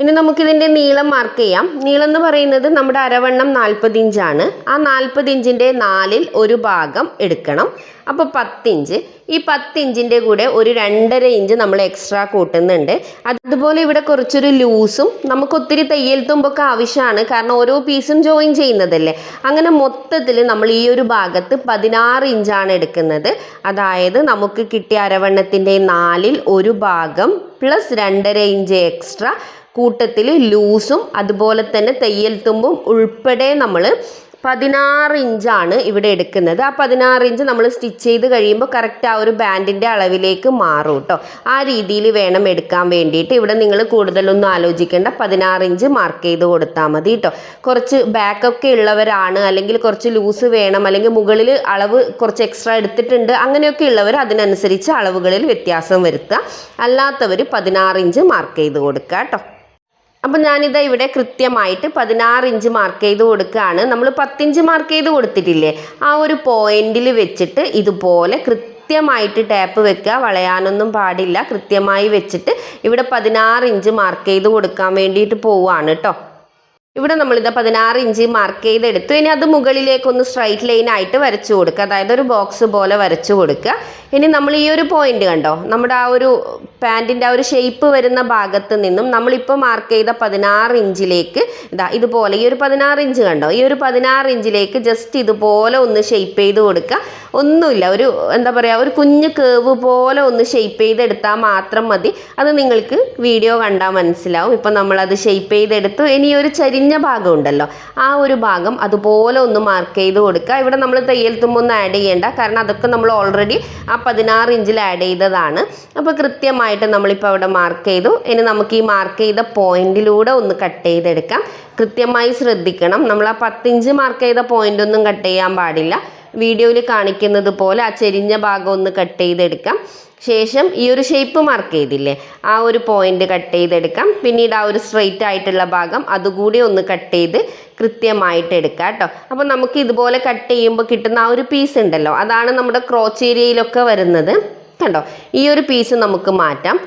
ഇനി നമുക്കിതിന്റെ നീളം മാർക്ക് ചെയ്യാം. നീളം എന്ന് പറയുന്നത് നമ്മുടെ അരവണ്ണം നാൽപ്പത് ഇഞ്ചാണ് ആ നാൽപ്പത് ഇഞ്ചിന്റെ നാലിൽ ഒരു ഭാഗം എടുക്കണം. അപ്പോൾ പത്തിഞ്ച് ഈ പത്തിഞ്ചിന്റെ കൂടെ ഒരു രണ്ടര ഇഞ്ച് നമ്മൾ എക്സ്ട്രാ കൂട്ടുന്നുണ്ട്. അതുപോലെ ഇവിടെ കുറച്ചൊരു ലൂസും നമുക്ക് ഒത്തിരി തയ്യൽ തുമ്പൊക്കെ ആവശ്യമാണ്. കാരണം ഓരോ പീസും ജോയിൻ ചെയ്യുന്നതല്ലേ. അങ്ങനെ മൊത്തത്തിൽ നമ്മൾ ഈ ഒരു ഭാഗത്ത് പതിനാറ് ഇഞ്ചാണ് എടുക്കുന്നത്. അതായത് നമുക്ക് കിട്ടിയ അരവണ്ണത്തിന്റെ നാലിൽ ഒരു ഭാഗം പ്ലസ് രണ്ടര ഇഞ്ച് എക്സ്ട്രാ കൂട്ടത്തിൽ ലൂസും അതുപോലെ തന്നെ തയ്യൽ തുമ്പും ഉൾപ്പെടെ നമ്മൾ പതിനാറ് ഇഞ്ചാണ് ഇവിടെ എടുക്കുന്നത്. ആ പതിനാറ് ഇഞ്ച് നമ്മൾ സ്റ്റിച്ച് ചെയ്ത് കഴിയുമ്പോൾ കറക്റ്റ് ആ ഒരു ബാൻഡിന്റെ അളവിലേക്ക് മാറും കേട്ടോ ആ രീതിയിൽ വേണം എടുക്കാൻ വേണ്ടിയിട്ട്. ഇവിടെ നിങ്ങൾ കൂടുതലൊന്നും ആലോചിക്കേണ്ട പതിനാറ് ഇഞ്ച് മാർക്ക് ചെയ്ത് കൊടുത്താൽ മതി കേട്ടോ കുറച്ച് ബാക്കൊക്കെ ഉള്ളവരാണ് അല്ലെങ്കിൽ കുറച്ച് ലൂസ് വേണം അല്ലെങ്കിൽ മുകളിൽ അളവ് കുറച്ച് എക്സ്ട്രാ എടുത്തിട്ടുണ്ട് അങ്ങനെയൊക്കെ ഉള്ളവർ അതിനനുസരിച്ച് അളവുകളിൽ വ്യത്യാസം വരുത്തുക അല്ലാത്തവർ പതിനാറ് ഇഞ്ച് മാർക്ക് ചെയ്ത് കൊടുക്കുക കേട്ടോ അപ്പം ഞാനിതാ ഇവിടെ കൃത്യമായിട്ട് പതിനാറ് ഇഞ്ച് മാർക്ക് ചെയ്ത് കൊടുക്കുകയാണ്. നമ്മൾ പത്തിഞ്ച് മാർക്ക് ചെയ്ത് കൊടുത്തിട്ടില്ലേ? ആ ഒരു പോയിന്റിൽ വെച്ചിട്ട് ഇതുപോലെ കൃത്യമായിട്ട് ടാപ്പ് വെക്കുക. വളയാനൊന്നും പാടില്ല. കൃത്യമായി വെച്ചിട്ട് ഇവിടെ പതിനാറ് ഇഞ്ച് മാർക്ക് ചെയ്ത് കൊടുക്കാൻ വേണ്ടിയിട്ട് പോവുകയാണ് കേട്ടോ ഇവിടെ നമ്മളിത് പതിനാറ് ഇഞ്ച് മാർക്ക് ചെയ്തെടുത്തു. ഇനി അത് മുകളിലേക്കൊന്ന് സ്ട്രൈറ്റ് ലൈൻ ആയിട്ട് വരച്ചു കൊടുക്കുക. അതായത് ഒരു ബോക്സ് പോലെ വരച്ചു കൊടുക്കുക. ഇനി നമ്മൾ ഈ ഒരു പോയിന്റ് കണ്ടോ? നമ്മുടെ ആ ഒരു പാന്റിന്റെ ആ ഒരു ഷേപ്പ് വരുന്ന ഭാഗത്ത് നിന്നും നമ്മളിപ്പോൾ മാർക്ക് ചെയ്ത പതിനാറ് ഇഞ്ചിലേക്ക് ഇതാ ഇതുപോലെ ഈ ഒരു പതിനാറ് ഇഞ്ച് കണ്ടോ? ഈ ഒരു പതിനാറ് ഇഞ്ചിലേക്ക് ജസ്റ്റ് ഇതുപോലെ ഒന്ന് ഷേപ്പ് ചെയ്ത് കൊടുക്കുക. ഒന്നുമില്ല ഒരു എന്താ പറയുക ഒരു കുഞ്ഞു കേവ് പോലെ ഒന്ന് ഷേപ്പ് ചെയ്തെടുത്താൽ മാത്രം മതി. അത് നിങ്ങൾക്ക് വീഡിയോ കണ്ടാൽ മനസ്സിലാവും. ഇപ്പം നമ്മളത് ഷേപ്പ് ചെയ്തെടുത്തു. ഇനി ഒരു ചരിഞ്ഞ ഭാഗം ഉണ്ടല്ലോ. ആ ഒരു ഭാഗം അതുപോലെ ഒന്ന് മാർക്ക് ചെയ്ത് കൊടുക്കുക. ഇവിടെ നമ്മൾ തയ്യൽ തുമ്പൊന്നും ആഡ് ചെയ്യേണ്ട. കാരണം അതൊക്കെ നമ്മൾ ഓൾറെഡി ആ പതിനാറ് ഇഞ്ചിൽ ആഡ് ചെയ്തതാണ്. അപ്പോൾ കൃത്യമായിട്ട് നമ്മളിപ്പോൾ അവിടെ മാർക്ക് ചെയ്തു. ഇനി നമുക്ക് ഈ മാർക്ക് ചെയ്ത പോയിന്റിലൂടെ ഒന്ന് കട്ട് ചെയ്തെടുക്കാം. കൃത്യമായി ശ്രദ്ധിക്കണം. നമ്മൾ ആ പത്തിഞ്ച് മാർക്ക് ചെയ്ത പോയിന്റ് ഒന്നും കട്ട് ചെയ്യാൻ പാടില്ല. വീഡിയോയിൽ കാണിക്കുന്നത് പോലെ ആ ചെരിഞ്ഞ ഭാഗം ഒന്ന് കട്ട് ചെയ്തെടുക്കാം. ശേഷം ഈ ഒരു ഷേപ്പ് മാർക്ക് ചെയ്തില്ലേ? ആ ഒരു പോയിന്റ് കട്ട് ചെയ്തെടുക്കാം. പിന്നീട് ആ ഒരു സ്ട്രെയിറ്റ് ആയിട്ടുള്ള ഭാഗം അതുകൂടി ഒന്ന് കട്ട് ചെയ്ത് കൃത്യമായിട്ട് എടുക്കാം കേട്ടോ. അപ്പോൾ നമുക്ക് ഇതുപോലെ കട്ട് ചെയ്യുമ്പോൾ കിട്ടുന്ന ആ ഒരു പീസ് ഉണ്ടല്ലോ. അതാണ് നമ്മുടെ ക്രോച്ച് ഏരിയയിലൊക്കെ വരുന്നത്. കണ്ടോ? ഈ ഒരു പീസ് നമുക്ക് മാറ്റാം.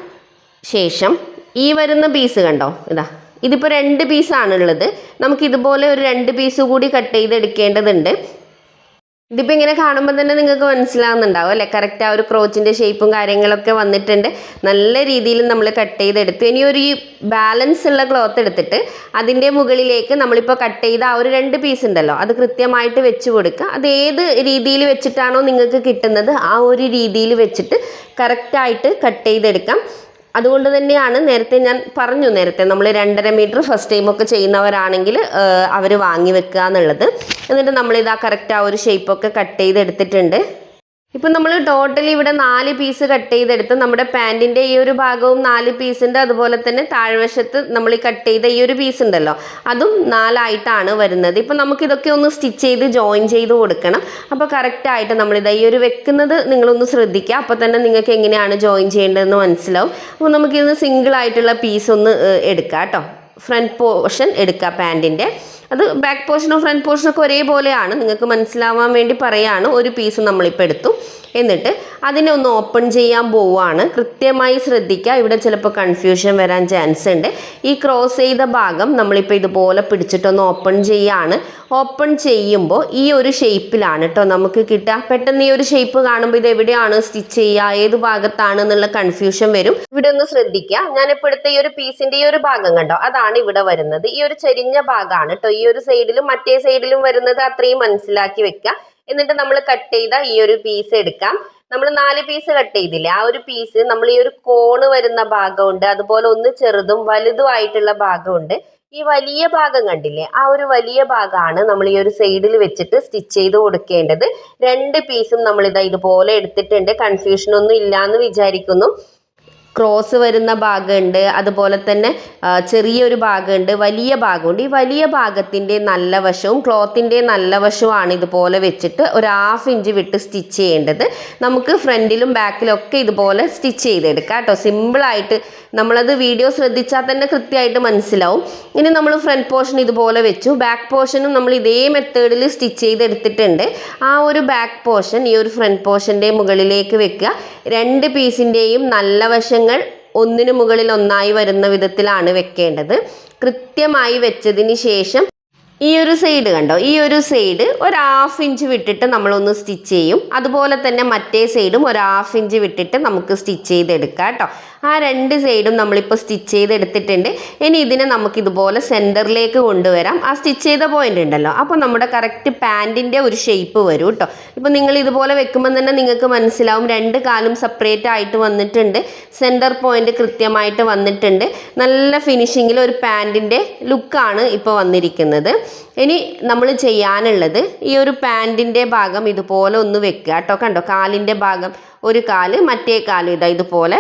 ശേഷം ഈ വരുന്ന പീസ് കണ്ടോ? ഇതാ. ഇതിപ്പോൾ രണ്ട് പീസാണുള്ളത് നമുക്ക് ഇതുപോലെ ഒരു രണ്ട് പീസ് കൂടി കട്ട് ചെയ്തെടുക്കേണ്ടതുണ്ട്. ഇതിപ്പോൾ ഇങ്ങനെ കാണുമ്പോൾ തന്നെ നിങ്ങൾക്ക് മനസ്സിലാവുന്നുണ്ടാവും അല്ലേ? കറക്റ്റ് ആ ഒരു ക്രോച്ചിന്റെ ഷേപ്പും കാര്യങ്ങളൊക്കെ വന്നിട്ടുണ്ട്. നല്ല രീതിയിൽ നമ്മൾ കട്ട് ചെയ്തെടുത്തു. ഇനി ഒരു ബാലൻസ് ഉള്ള ക്ലോത്ത് എടുത്തിട്ട് അതിന്റെ മുകളിലേക്ക് നമ്മളിപ്പോൾ കട്ട് ചെയ്ത ആ ഒരു രണ്ട് പീസ് ഉണ്ടല്ലോ അത് കൃത്യമായിട്ട് വെച്ച് കൊടുക്കുക. അത് ഏത് രീതിയിൽ വെച്ചിട്ടാണോ നിങ്ങൾക്ക് കിട്ടുന്നത് ആ ഒരു രീതിയിൽ വെച്ചിട്ട് കറക്റ്റായിട്ട് കട്ട് ചെയ്തെടുക്കാം. അതുകൊണ്ട് തന്നെയാണ് നേരത്തെ ഞാൻ പറഞ്ഞു നേരത്തെ നമ്മൾ രണ്ടര മീറ്റർ ഫസ്റ്റ് ടൈം ഒക്കെ ചെയ്യുന്നവരാണെങ്കിൽ അവർ വാങ്ങി വെക്കുക എന്നുള്ളത്. എന്നിട്ട് നമ്മളിതാ കറക്റ്റ് ആ ഒരു ഷേപ്പൊക്കെ കട്ട് ചെയ്തെടുത്തിട്ടുണ്ട്. ഇപ്പം നമ്മൾ ടോട്ടലി ഇവിടെ നാല് പീസ് കട്ട് ചെയ്തെടുത്ത് നമ്മുടെ പാന്റിന്റെ ഈ ഒരു ഭാഗവും നാല് പീസിന്റെ അതുപോലെ തന്നെ താഴ്വശത്ത് നമ്മൾ ഈ കട്ട് ചെയ്ത ഈ ഒരു പീസ് ഉണ്ടല്ലോ അതും നാലായിട്ടാണ് വരുന്നത്. ഇപ്പം നമുക്കിതൊക്കെ ഒന്ന് സ്റ്റിച്ച് ചെയ്ത് ജോയിൻ ചെയ്ത് കൊടുക്കണം. അപ്പോൾ കറക്റ്റായിട്ട് നമ്മളിത് ഈ ഒരു വെക്കുന്നത് നിങ്ങളൊന്ന് ശ്രദ്ധിക്കുക. അപ്പോൾ തന്നെ നിങ്ങൾക്ക് എങ്ങനെയാണ് ജോയിൻ ചെയ്യേണ്ടതെന്ന് മനസ്സിലാവും. അപ്പോൾ നമുക്കിന്ന് സിംഗിൾ ആയിട്ടുള്ള പീസ് ഒന്ന് എടുക്കാം കേട്ടോ. ഫ്രണ്ട് പോർഷൻ എടുക്കുക പാന്റിന്റെ അത് ബാക്ക് പോർഷനും ഫ്രണ്ട് പോർഷനും ഒക്കെ ഒരേപോലെയാണ്. നിങ്ങൾക്ക് മനസ്സിലാവാൻ വേണ്ടി പറയാണ്. ഒരു പീസ് നമ്മളിപ്പോൾ എടുത്തു. എന്നിട്ട് അതിനെ ഒന്ന് ഓപ്പൺ ചെയ്യാൻ പോവുകയാണ്. കൃത്യമായി ശ്രദ്ധിക്കുക. ഇവിടെ ചിലപ്പോൾ കൺഫ്യൂഷൻ വരാൻ ചാൻസ് ഉണ്ട്. ഈ ക്രോസ് ചെയ്ത ഭാഗം നമ്മളിപ്പോൾ ഇതുപോലെ പിടിച്ചിട്ടൊന്ന് ഓപ്പൺ ചെയ്യാണ്. ഓപ്പൺ ചെയ്യുമ്പോൾ ഈ ഒരു ഷേപ്പിലാണ് കേട്ടോ നമുക്ക് കിട്ടുക. പെട്ടെന്ന് ഈ ഒരു ഷേപ്പ് കാണുമ്പോൾ ഇത് എവിടെയാണ് സ്റ്റിച്ച് ചെയ്യുക? ഏത് ഭാഗത്താണ് എന്നുള്ള കൺഫ്യൂഷൻ വരും. ഇവിടെ ഒന്ന് ശ്രദ്ധിക്കുക. ഞാനിപ്പോൾ എടുത്ത ഈ ഒരു പീസിന്റെ ഈ ഒരു ഭാഗം കണ്ടോ? അതാണ് ഇവിടെ വരുന്നത്. ഈ ഒരു ചെരിഞ്ഞ ഭാഗമാണ് കേട്ടോ ഈ ഒരു സൈഡിലും മറ്റേ സൈഡിലും വരുന്നത് അത്രയും മനസ്സിലാക്കി വെക്കുക. എന്നിട്ട് നമ്മൾ കട്ട് ചെയ്ത ഈ ഒരു പീസ് എടുക്കാം. നമ്മൾ നാല് പീസ് കട്ട് ചെയ്തില്ലേ? ആ ഒരു പീസ് നമ്മൾ ഈ ഒരു കോണ് വരുന്ന ഭാഗമുണ്ട്. അതുപോലെ ഒന്ന് ചെറുതും വലുതുമായിട്ടുള്ള ഭാഗമുണ്ട്. ഈ വലിയ ഭാഗം കണ്ടില്ലേ? ആ ഒരു വലിയ ഭാഗമാണ് നമ്മൾ ഈ ഒരു സൈഡിൽ വെച്ചിട്ട് സ്റ്റിച്ച് ചെയ്ത് കൊടുക്കേണ്ടത്. രണ്ട് പീസും നമ്മൾ ഇതാ ഇതുപോലെ എടുത്തിട്ടുണ്ട്. കൺഫ്യൂഷൻ ഒന്നും ഇല്ല എന്ന് വിചാരിക്കുന്നു. ക്രോസ് വരുന്ന ഭാഗമുണ്ട്. അതുപോലെ തന്നെ ചെറിയൊരു ഭാഗമുണ്ട് വലിയ ഭാഗമുണ്ട്. ഈ വലിയ ഭാഗത്തിന്റെ നല്ല വശവും ക്ലോത്തിന്റെ നല്ല വശവുമാണ് ഇതുപോലെ വെച്ചിട്ട് ഒരു ഹാഫ് ഇഞ്ച് വിട്ട് സ്റ്റിച്ച് ചെയ്യേണ്ടത്. നമുക്ക് ഫ്രണ്ടിലും ബാക്കിലും ഒക്കെ ഇതുപോലെ സ്റ്റിച്ച് ചെയ്തെടുക്കാം കേട്ടോ. സിമ്പിളായിട്ട് നമ്മളത് വീഡിയോ ശ്രദ്ധിച്ചാൽ തന്നെ കൃത്യമായിട്ട് മനസ്സിലാവും. ഇനി നമ്മൾ ഫ്രണ്ട് പോർഷൻ ഇതുപോലെ വെച്ചു. ബാക്ക് പോർഷനും നമ്മൾ ഇതേ മെത്തേഡിൽ സ്റ്റിച്ച് ചെയ്തെടുത്തിട്ടുണ്ട്. ആ ഒരു ബാക്ക് പോർഷൻ ഈ ഒരു ഫ്രണ്ട് പോർഷന്റെ മുകളിലേക്ക് വെക്കുക. രണ്ട് പീസിന്റെയും നല്ല വശങ്ങൾ ഒന്നിനു മുകളിൽ ഒന്നായി വരുന്ന വിധത്തിലാണ് വെക്കേണ്ടത്. കൃത്യമായി വെച്ചതിന് ശേഷം ഈ ഒരു സൈഡ് കണ്ടോ? ഈ ഒരു സൈഡ് ഒരു ഹാഫ് ഇഞ്ച് വിട്ടിട്ട് നമ്മളൊന്ന് സ്റ്റിച്ച് ചെയ്യും. അതുപോലെ തന്നെ മറ്റേ സൈഡും ഒരു ഹാഫ് ഇഞ്ച് വിട്ടിട്ട് നമുക്ക് സ്റ്റിച്ച് ചെയ്തെടുക്കാം കേട്ടോ. ആ രണ്ട് സൈഡും നമ്മളിപ്പോൾ സ്റ്റിച്ച് ചെയ്തെടുത്തിട്ടുണ്ട്. ഇനി ഇതിനെ നമുക്ക് ഇതുപോലെ സെന്ററിലേക്ക് കൊണ്ടുവരാം. ആ സ്റ്റിച്ച് ചെയ്ത പോയിന്റ് ഉണ്ടല്ലോ. അപ്പോൾ നമ്മുടെ കറക്റ്റ് പാന്റിന്റെ ഒരു ഷേപ്പ് വരും കേട്ടോ. ഇപ്പോൾ നിങ്ങൾ ഇതുപോലെ വെക്കുമ്പോൾ തന്നെ നിങ്ങൾക്ക് മനസ്സിലാവും രണ്ട് കാലും സെപ്പറേറ്റ് ആയിട്ട് വന്നിട്ടുണ്ട്. സെന്റർ പോയിന്റ് കൃത്യമായിട്ട് വന്നിട്ടുണ്ട്. നല്ല ഫിനിഷിങ്ങിൽ ഒരു പാന്റിന്റെ ലുക്കാണ് ഇപ്പോൾ വന്നിരിക്കുന്നത്. ഇനി നമ്മൾ ചെയ്യാനുള്ളത് ഈ ഒരു പാന്റിന്റെ ഭാഗം ഇതുപോലെ ഒന്ന് വെക്കുക കേട്ടോ. കണ്ടോ? കാലിന്റെ ഭാഗം ഒരു കാൽ മറ്റേ കാൽ ഇതാ ഇതുപോലെ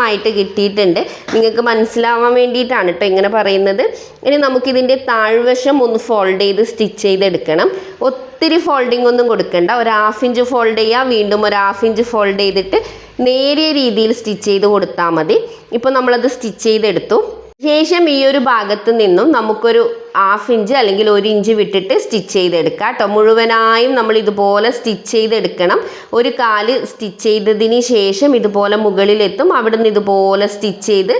കൃത്യമായിട്ട് കിട്ടിയിട്ടുണ്ട്. നിങ്ങൾക്ക് മനസ്സിലാവാൻ വേണ്ടിയിട്ടാണ് കേട്ടോ ഇങ്ങനെ പറയുന്നത്. ഇനി നമുക്കിതിന്റെ താഴ്വശം ഒന്ന് ഫോൾഡ് ചെയ്ത് സ്റ്റിച്ച് ചെയ്തെടുക്കണം. ഒത്തിരി ഫോൾഡിംഗ് ഒന്നും കൊടുക്കണ്ട. ഒരു ഹാഫ് ഇഞ്ച് ഫോൾഡ് ചെയ്യുക വീണ്ടും ഒരു ഹാഫ് ഇഞ്ച് ഫോൾഡ് ചെയ്തിട്ട് നേരിയ രീതിയിൽ സ്റ്റിച്ച് ചെയ്ത് കൊടുത്താൽ മതി. ഇപ്പോൾ നമ്മളത് സ്റ്റിച്ച് ചെയ്തെടുത്തു. ശേഷം ഈ ഒരു ഭാഗത്ത് നിന്നും നമുക്കൊരു ഹാഫ് ഇഞ്ച് അല്ലെങ്കിൽ ഒരു ഇഞ്ച് വിട്ടിട്ട് സ്റ്റിച്ച് ചെയ്തെടുക്കുക കേട്ടോ. മുഴുവനായും നമ്മൾ ഇതുപോലെ സ്റ്റിച്ച് ചെയ്തെടുക്കണം. ഒരു കാൽ സ്റ്റിച്ച് ചെയ്തതിന് ശേഷം ഇതുപോലെ മുകളിലെത്തും. അവിടെ നിന്ന് ഇതുപോലെ സ്റ്റിച്ച് ചെയ്ത്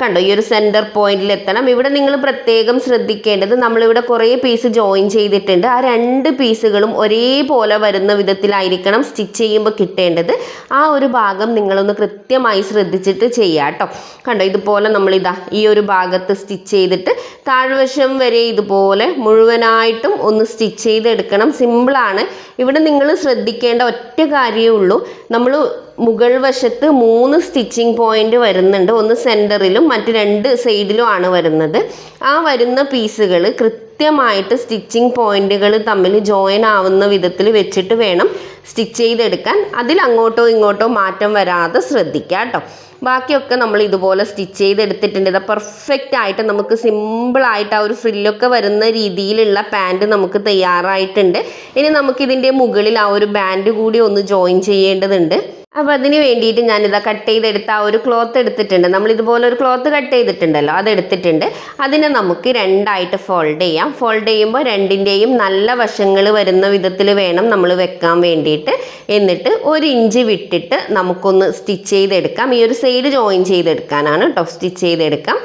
കണ്ടോ ഈ ഒരു സെന്റർ പോയിന്റിൽ എത്തണം. ഇവിടെ നിങ്ങൾ പ്രത്യേകം ശ്രദ്ധിക്കേണ്ടത് നമ്മളിവിടെ കുറേ പീസ് ജോയിൻ ചെയ്തിട്ടുണ്ട്. ആ രണ്ട് പീസുകളും ഒരേപോലെ വരുന്ന വിധത്തിലായിരിക്കണം സ്റ്റിച്ച് ചെയ്യുമ്പോൾ കിട്ടേണ്ടത്. ആ ഒരു ഭാഗം നിങ്ങളൊന്ന് കൃത്യമായി ശ്രദ്ധിച്ചിട്ട് ചെയ്യുക കേട്ടോ. കണ്ടോ ഇതുപോലെ നമ്മളിതാ ഈ ഒരു ഭാഗത്ത് സ്റ്റിച്ച് ചെയ്തിട്ട് താഴ്വശം വരെ ഇതുപോലെ മുഴുവനായിട്ടും ഒന്ന് സ്റ്റിച്ച് ചെയ്തെടുക്കണം. സിമ്പിളാണ് ഇവിടെ നിങ്ങൾ ശ്രദ്ധിക്കേണ്ട ഒറ്റ കാര്യമേ ഉള്ളൂ. നമ്മൾ മുകൾ വശത്ത് മൂന്ന് സ്റ്റിച്ചിങ് പോയിന്റ് വരുന്നുണ്ട്. ഒന്ന് സെന്ററിലും മറ്റ് രണ്ട് സൈഡിലും ആണ് വരുന്നത്. ആ വരുന്ന പീസുകൾ കൃത്യമായിട്ട് സ്റ്റിച്ചിങ് പോയിന്റുകൾ തമ്മിൽ ജോയിൻ ആവുന്ന വിധത്തിൽ വെച്ചിട്ട് വേണം സ്റ്റിച്ച് ചെയ്തെടുക്കാൻ. അതിൽ അങ്ങോട്ടോ ഇങ്ങോട്ടോ മാറ്റം വരാതെ ശ്രദ്ധിക്കുക കേട്ടോ ബാക്കിയൊക്കെ നമ്മൾ ഇതുപോലെ സ്റ്റിച്ച് ചെയ്തെടുത്തിട്ടുണ്ട്. ഇത് പെർഫെക്റ്റ് ആയിട്ട് നമുക്ക് സിമ്പിളായിട്ട് ആ ഒരു ഫ്രില്ലൊക്കെ വരുന്ന രീതിയിലുള്ള പാന്റ് നമുക്ക് തയ്യാറായിട്ടുണ്ട്. ഇനി നമുക്കിതിന്റെ മുകളിൽ ആ ഒരു ബാൻഡ് കൂടി ഒന്ന് ജോയിൻ ചെയ്യേണ്ടതുണ്ട്. അപ്പോൾ അതിന് വേണ്ടിയിട്ട് ഞാനിതാ കട്ട് ചെയ്തെടുത്ത ആ ഒരു ക്ലോത്ത് എടുത്തിട്ടുണ്ട്. നമ്മൾ ഇതുപോലെ ഒരു ക്ലോത്ത് കട്ട് ചെയ്തിട്ടുണ്ടല്ലോ അതെടുത്തിട്ടുണ്ട്. അതിനെ നമുക്ക് രണ്ടായിട്ട് ഫോൾഡ് ചെയ്യാം. ഫോൾഡ് ചെയ്യുമ്പോൾ രണ്ടിന്റെയും നല്ല വശങ്ങൾ വരുന്ന വിധത്തിൽ വേണം നമ്മൾ വെക്കാൻ വേണ്ടിയിട്ട്. എന്നിട്ട് ഒരു ഇഞ്ച് വിട്ടിട്ട് നമുക്കൊന്ന് സ്റ്റിച്ച് ചെയ്തെടുക്കാം. ഈ ഒരു സൈഡ് ജോയിൻ ചെയ്തെടുക്കാനാണ് കേട്ടോ സ്റ്റിച്ച് ചെയ്തെടുക്കാം.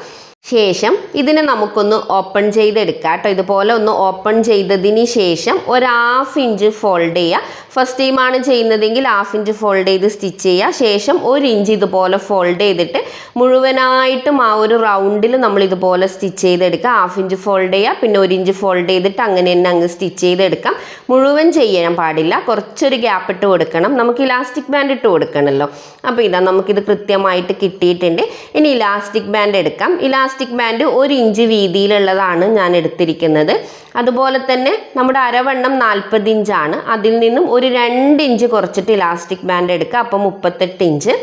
ശേഷം ഇതിനെ നമുക്കൊന്ന് ഓപ്പൺ ചെയ്തെടുക്കാം കേട്ടോ. ഇതുപോലെ ഒന്ന് ഓപ്പൺ ചെയ്തതിന് ശേഷം ഒരു ഹാഫ് ഇഞ്ച് ഫോൾഡ് ചെയ്യുക ഫസ്റ്റ് ടൈമാണ് ചെയ്യുന്നതെങ്കിൽ ഹാഫ് ഇഞ്ച് ഫോൾഡ് ചെയ്ത് സ്റ്റിച്ച് ചെയ്യുക ശേഷം ഒരു ഇഞ്ച് ഇതുപോലെ ഫോൾഡ് ചെയ്തിട്ട് മുഴുവനായിട്ടും ആ ഒരു റൗണ്ടിൽ നമ്മൾ ഇതുപോലെ സ്റ്റിച്ച് ചെയ്തെടുക്കുക ഹാഫ് ഇഞ്ച് ഫോൾഡ് ചെയ്യുക പിന്നെ ഒരു ഇഞ്ച് ഫോൾഡ് ചെയ്തിട്ട് അങ്ങനെ തന്നെ അങ്ങ് സ്റ്റിച്ച് ചെയ്തെടുക്കാം. മുഴുവൻ ചെയ്യാൻ പാടില്ല. കുറച്ചൊരു ഗ്യാപ്പ് ഇട്ട് കൊടുക്കണം. നമുക്ക് ഇലാസ്റ്റിക് ബാൻഡ് ഇട്ട് കൊടുക്കണമല്ലോ അപ്പോൾ ഇതാ നമുക്കിത് കൃത്യമായിട്ട് കിട്ടിയിട്ടുണ്ട്. ഇനി ഇലാസ്റ്റിക് ബാൻഡ് എടുക്കാം. ഇലാസ്റ്റിക് ബാൻഡ് ഒരു ഇഞ്ച് വീതിയിലുള്ളതാണ് ഞാൻ എടുത്തിരിക്കുന്നത്. അതുപോലെ തന്നെ നമ്മുടെ അരവണ്ണം നാൽപ്പത് ഇഞ്ചാണ്. അതിൽ നിന്നും ഒരു രണ്ട് ഇഞ്ച് കുറച്ചിട്ട് ഇലാസ്റ്റിക് ബാൻഡ് എടുക്കുക. അപ്പോൾ മുപ്പത്തെട്ട് ഇഞ്ച്.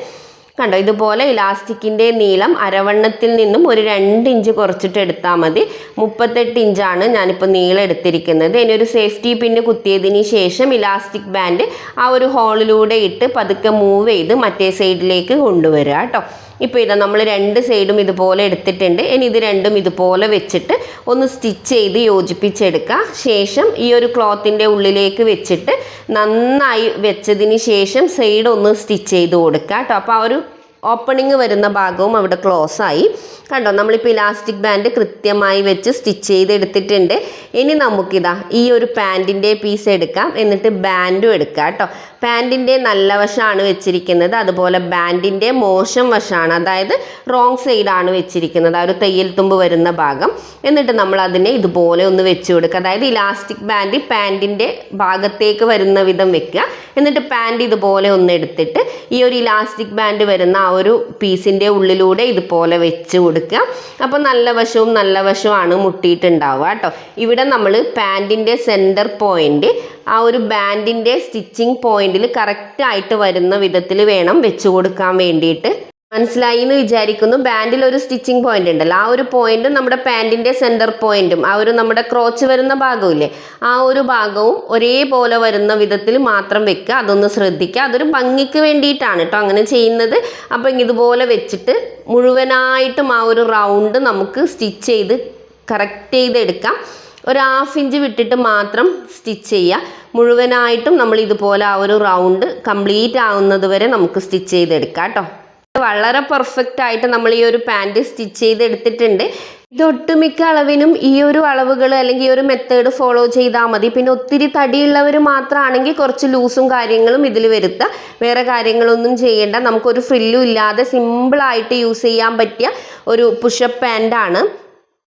കണ്ടോ? ഇതുപോലെ ഇലാസ്റ്റിക്കിന്റെ നീളം അരവണ്ണത്തിൽ നിന്നും ഒരു രണ്ട് ഇഞ്ച് കുറച്ചിട്ട് എടുത്താൽ മതി. മുപ്പത്തെട്ട് ഇഞ്ചാണ് ഞാനിപ്പോൾ നീളം എടുത്തിരിക്കുന്നത്. ഇനി ഒരു സേഫ്റ്റി പിന്ന് കുത്തിയതിന് ശേഷം ഇലാസ്റ്റിക് ബാൻഡ് ആ ഒരു ഹോളിലൂടെ ഇട്ട് പതുക്കെ മൂവ് ചെയ്ത് മറ്റേ സൈഡിലേക്ക് കൊണ്ടുവരിക കേട്ടോ. ഇപ്പോൾ ഇതാ നമ്മൾ രണ്ട് സൈഡും ഇതുപോലെ എടുത്തിട്ടുണ്ട്. ഇനി ഇത് രണ്ടും ഇതുപോലെ വെച്ചിട്ട് ഒന്ന് സ്റ്റിച്ച് ചെയ്ത് യോജിപ്പിച്ചെടുക്കുക ശേഷം ഈ ഒരു ക്ലോത്തിന്റെ ഉള്ളിലേക്ക് വെച്ചിട്ട് നന്നായി വെച്ചതിന് ശേഷം സൈഡ് ഒന്ന് സ്റ്റിച്ച് ചെയ്ത് കൊടുക്കുക കേട്ടോ. അപ്പോൾ ആ ഒരു ഓപ്പണിങ് വരുന്ന ഭാഗവും അവിടെ ക്ലോസ് ആയി. കണ്ടോ? നമ്മളിപ്പോൾ ഇലാസ്റ്റിക് ബാൻഡ് കൃത്യമായി വെച്ച് സ്റ്റിച്ച് ചെയ്തെടുത്തിട്ടുണ്ട് ഇനി നമുക്കിതാ ഈ ഒരു പാന്റിന്റെ പീസ് എടുക്കാം. എന്നിട്ട് ബാൻഡും എടുക്കാം കേട്ടോ. പാന്റിന്റെ നല്ല വശമാണ് വെച്ചിരിക്കുന്നത്. അതുപോലെ ബാൻഡിന്റെ മോശം വശമാണ്. അതായത് റോങ് സൈഡാണ് വെച്ചിരിക്കുന്നത്. ആ ഒരു തയ്യൽ തുമ്പ് വരുന്ന ഭാഗം. എന്നിട്ട് നമ്മൾ അതിനെ ഇതുപോലെ ഒന്ന് വെച്ച് കൊടുക്കുക. അതായത് ഇലാസ്റ്റിക് ബാൻഡ് പാന്റിന്റെ ഭാഗത്തേക്ക് വരുന്ന വിധം വെക്കുക. എന്നിട്ട് പാന്റ് ഇതുപോലെ ഒന്ന് എടുത്തിട്ട് ഈ ഒരു ഇലാസ്റ്റിക് ബാൻഡ് വരുന്ന ആ ഒരു പീസിന്റെ ഉള്ളിലൂടെ ഇതുപോലെ വെച്ച് കൊടുക്കുക. അപ്പോൾ നല്ല വശവും നല്ല വശവുമാണ് മുട്ടിയിട്ടുണ്ടാവുക കേട്ടോ. ഇവിടെ നമ്മൾ പാന്റിന്റെ സെന്റർ പോയിന്റ് ആ ഒരു ബാൻഡിന്റെ സ്റ്റിച്ചിങ് പോയിന്റിൽ കറക്റ്റായിട്ട് വരുന്ന വിധത്തിൽ വേണം വെച്ച് കൊടുക്കാൻ വേണ്ടിയിട്ട്. മനസ്സിലായി എന്ന് വിചാരിക്കുന്നു. ബാൻഡിൽ ഒരു സ്റ്റിച്ചിങ് പോയിന്റ് ഉണ്ടല്ലോ. ആ ഒരു പോയിന്റും നമ്മുടെ പാന്റിന്റെ സെന്റർ പോയിന്റും ആ ഒരു നമ്മുടെ ക്രോച്ച് വരുന്ന ഭാഗമില്ലേ ആ ഒരു ഭാഗവും ഒരേപോലെ വരുന്ന വിധത്തിൽ മാത്രം വെക്കുക. അതൊന്ന് ശ്രദ്ധിക്കുക. അതൊരു ഭംഗിക്ക് വേണ്ടിയിട്ടാണ് കേട്ടോ അങ്ങനെ ചെയ്യുന്നത്. അപ്പം ഇതുപോലെ വെച്ചിട്ട് മുഴുവനായിട്ടും ആ ഒരു റൗണ്ട് നമുക്ക് സ്റ്റിച്ച് ചെയ്ത് കറക്റ്റ് ചെയ്തെടുക്കാം. ഒരു ഹാഫ് ഇഞ്ച് വിട്ടിട്ട് മാത്രം സ്റ്റിച്ച് ചെയ്യുക. മുഴുവനായിട്ടും നമ്മൾ ഇതുപോലെ ആ ഒരു റൗണ്ട് കംപ്ലീറ്റ് ആവുന്നത് വരെ നമുക്ക് സ്റ്റിച്ച് ചെയ്തെടുക്കാം കേട്ടോ. വളരെ പെർഫെക്റ്റ് ആയിട്ട് നമ്മൾ ഈ ഒരു പാന്റ് സ്റ്റിച്ച് ചെയ്തെടുത്തിട്ടുണ്ട്. ഇത് ഒട്ടുമിക്ക അളവിനും ഈ ഒരു അളവുകൾ അല്ലെങ്കിൽ ഈ ഒരു മെത്തേഡ് ഫോളോ ചെയ്താൽ മതി. പിന്നെ ഒത്തിരി തടിയുള്ളവർ മാത്രമാണെങ്കിൽ കുറച്ച് ലൂസും കാര്യങ്ങളും ഇതിൽ വരുത്തുക. വേറെ കാര്യങ്ങളൊന്നും ചെയ്യേണ്ട. നമുക്കൊരു ഫ്രില്ലും ഇല്ലാതെ സിമ്പിളായിട്ട് യൂസ് ചെയ്യാൻ പറ്റിയ ഒരു പുഷപ്പ് പാന്റാണ്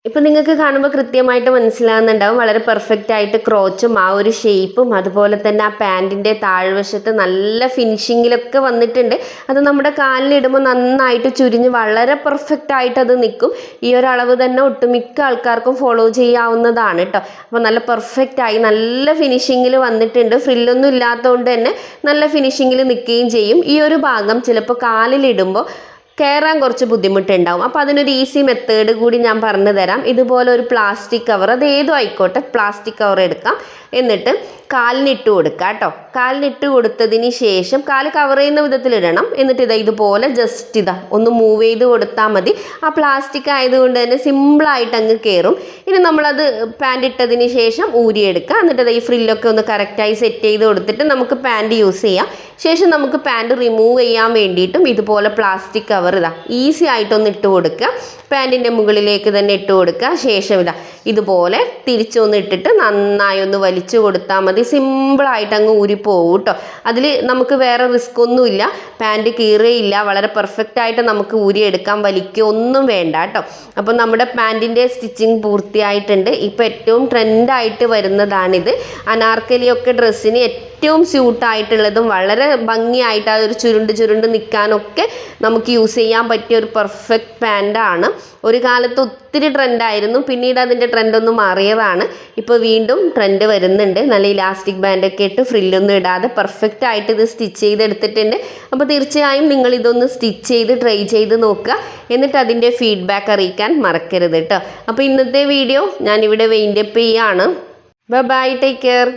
ഇപ്പം നിങ്ങൾക്ക് കാണുമ്പോൾ കൃത്യമായിട്ട് മനസ്സിലാകുന്നുണ്ടാവും വളരെ പെർഫെക്റ്റ് ആയിട്ട് ക്രോച്ചും ആ ഒരു ഷേപ്പും അതുപോലെ തന്നെ ആ പാന്റിന്റെ താഴ്വശത്ത് നല്ല ഫിനിഷിങ്ങിലൊക്കെ വന്നിട്ടുണ്ട്. അത് നമ്മുടെ കാലിലിടുമ്പോൾ നന്നായിട്ട് ചുരിഞ്ഞ് വളരെ പെർഫെക്റ്റ് ആയിട്ട് അത് നിൽക്കും. ഈ ഒരു അളവ് തന്നെ ഒട്ടുമിക്ക ആൾക്കാർക്കും ഫോളോ ചെയ്യാവുന്നതാണ് കേട്ടോ അപ്പോൾ നല്ല പെർഫെക്റ്റ് ആയി നല്ല ഫിനിഷിങ്ങിൽ വന്നിട്ടുണ്ട്. ഫ്രില്ലൊന്നും ഇല്ലാത്തതുകൊണ്ട് തന്നെ നല്ല ഫിനിഷിങ്ങിൽ നിൽക്കുകയും ചെയ്യും. ഈ ഒരു ഭാഗം ചിലപ്പോൾ കാലിലിടുമ്പോൾ കയറാൻ കുറച്ച് ബുദ്ധിമുട്ടുണ്ടാവും. അപ്പോൾ അതിനൊരു ഈസി മെത്തേഡ് കൂടി ഞാൻ പറഞ്ഞു തരാം ഇതുപോലെ ഒരു പ്ലാസ്റ്റിക് കവർ അത് ഏതും ആയിക്കോട്ടെ പ്ലാസ്റ്റിക് കവർ എടുക്കാം. എന്നിട്ട് കാലിനിട്ട് കൊടുക്കുക കേട്ടോ. കാലിനിട്ട് കൊടുത്തതിന് ശേഷം കാൽ കവർ ചെയ്യുന്ന വിധത്തിൽ ഇടണം. എന്നിട്ട് ഇതാ ഇതുപോലെ ജസ്റ്റ് ഇതാ ഒന്ന് മൂവ് ചെയ്ത് കൊടുത്താൽ മതി. ആ പ്ലാസ്റ്റിക് ആയതുകൊണ്ട് തന്നെ സിമ്പിളായിട്ട് അങ്ങ് കയറും ഇനി നമ്മളത് പാന്റ് ഇട്ടതിന് ശേഷം ഊരിയെടുക്കുക എന്നിട്ട് ഇതാ ഈ ഫ്രില്ലൊക്കെ ഒന്ന് കറക്റ്റായി സെറ്റ് ചെയ്ത് കൊടുത്തിട്ട് നമുക്ക് പാന്റ് യൂസ് ചെയ്യാം. ശേഷം നമുക്ക് പാന്റ് റിമൂവ് ചെയ്യാൻ വേണ്ടിയിട്ടും ഇതുപോലെ പ്ലാസ്റ്റിക് കവർ ഇതാ ഈസി ആയിട്ടൊന്ന് ഇട്ട് കൊടുക്കുക. പാന്റിന്റെ മുകളിലേക്ക് തന്നെ ഇട്ട് കൊടുക്കുക. ശേഷം ഇതാ ഇതുപോലെ തിരിച്ചൊന്ന് ഇട്ടിട്ട് നന്നായി ഒന്ന് വലിച്ചു കൊടുത്താൽ മതി. സിമ്പിളായിട്ട് അങ്ങ് ഊരിപ്പോവും കേട്ടോ അതിൽ നമുക്ക് വേറെ റിസ്ക് ഒന്നുമില്ല പാന്റ് കീറുകയില്ല വളരെ പെർഫെക്റ്റ് ആയിട്ട് നമുക്ക് ഊരിയെടുക്കാൻ വലിക്കുക ഒന്നും വേണ്ട കേട്ടോ. അപ്പോൾ നമ്മുടെ പാന്റിന്റെ സ്റ്റിച്ചിങ് പൂർത്തിയായിട്ടുണ്ട്. ഇപ്പോൾ ഏറ്റവും ട്രെൻഡായിട്ട് വരുന്നതാണിത്. അനാർക്കലിയൊക്കെ ഡ്രസ്സിന് ഏറ്റവും സ്യൂട്ടായിട്ടുള്ളതും വളരെ ഭംഗിയായിട്ട് ആ ഒരു ചുരുണ്ട് ചുരുണ്ട് നിൽക്കാനൊക്കെ നമുക്ക് യൂസ് ചെയ്യാൻ പറ്റിയ ഒരു പെർഫെക്റ്റ് പാന്റാണ്. ഒരു കാലത്ത് ഒത്തിരി ട്രെൻഡായിരുന്നു. പിന്നീട് അതിന്റെ ട്രെൻഡൊന്നും മാറിയതാണ്. ഇപ്പോൾ വീണ്ടും ട്രെൻഡ് വരുന്നുണ്ട്. നല്ല ഇലാസ്റ്റിക് ബാൻഡൊക്കെ ഇട്ട് ഫ്രില്ലൊന്നും ഇടാതെ പെർഫെക്റ്റ് ആയിട്ട് ഇത് സ്റ്റിച്ച് ചെയ്തെടുത്തിട്ടുണ്ട്. അപ്പോൾ തീർച്ചയായും നിങ്ങൾ ഇതൊന്ന് സ്റ്റിച്ച് ചെയ്ത് ട്രൈ ചെയ്ത് നോക്കുക. എന്നിട്ട് അതിന്റെ ഫീഡ്ബാക്ക് അറിയിക്കാൻ മറക്കരുത് കേട്ടോ. അപ്പോൾ ഇന്നത്തെ വീഡിയോ ഞാനിവിടെ വെയിൻഡപ്പ് ചെയ്യാണ്. Bye bye take care.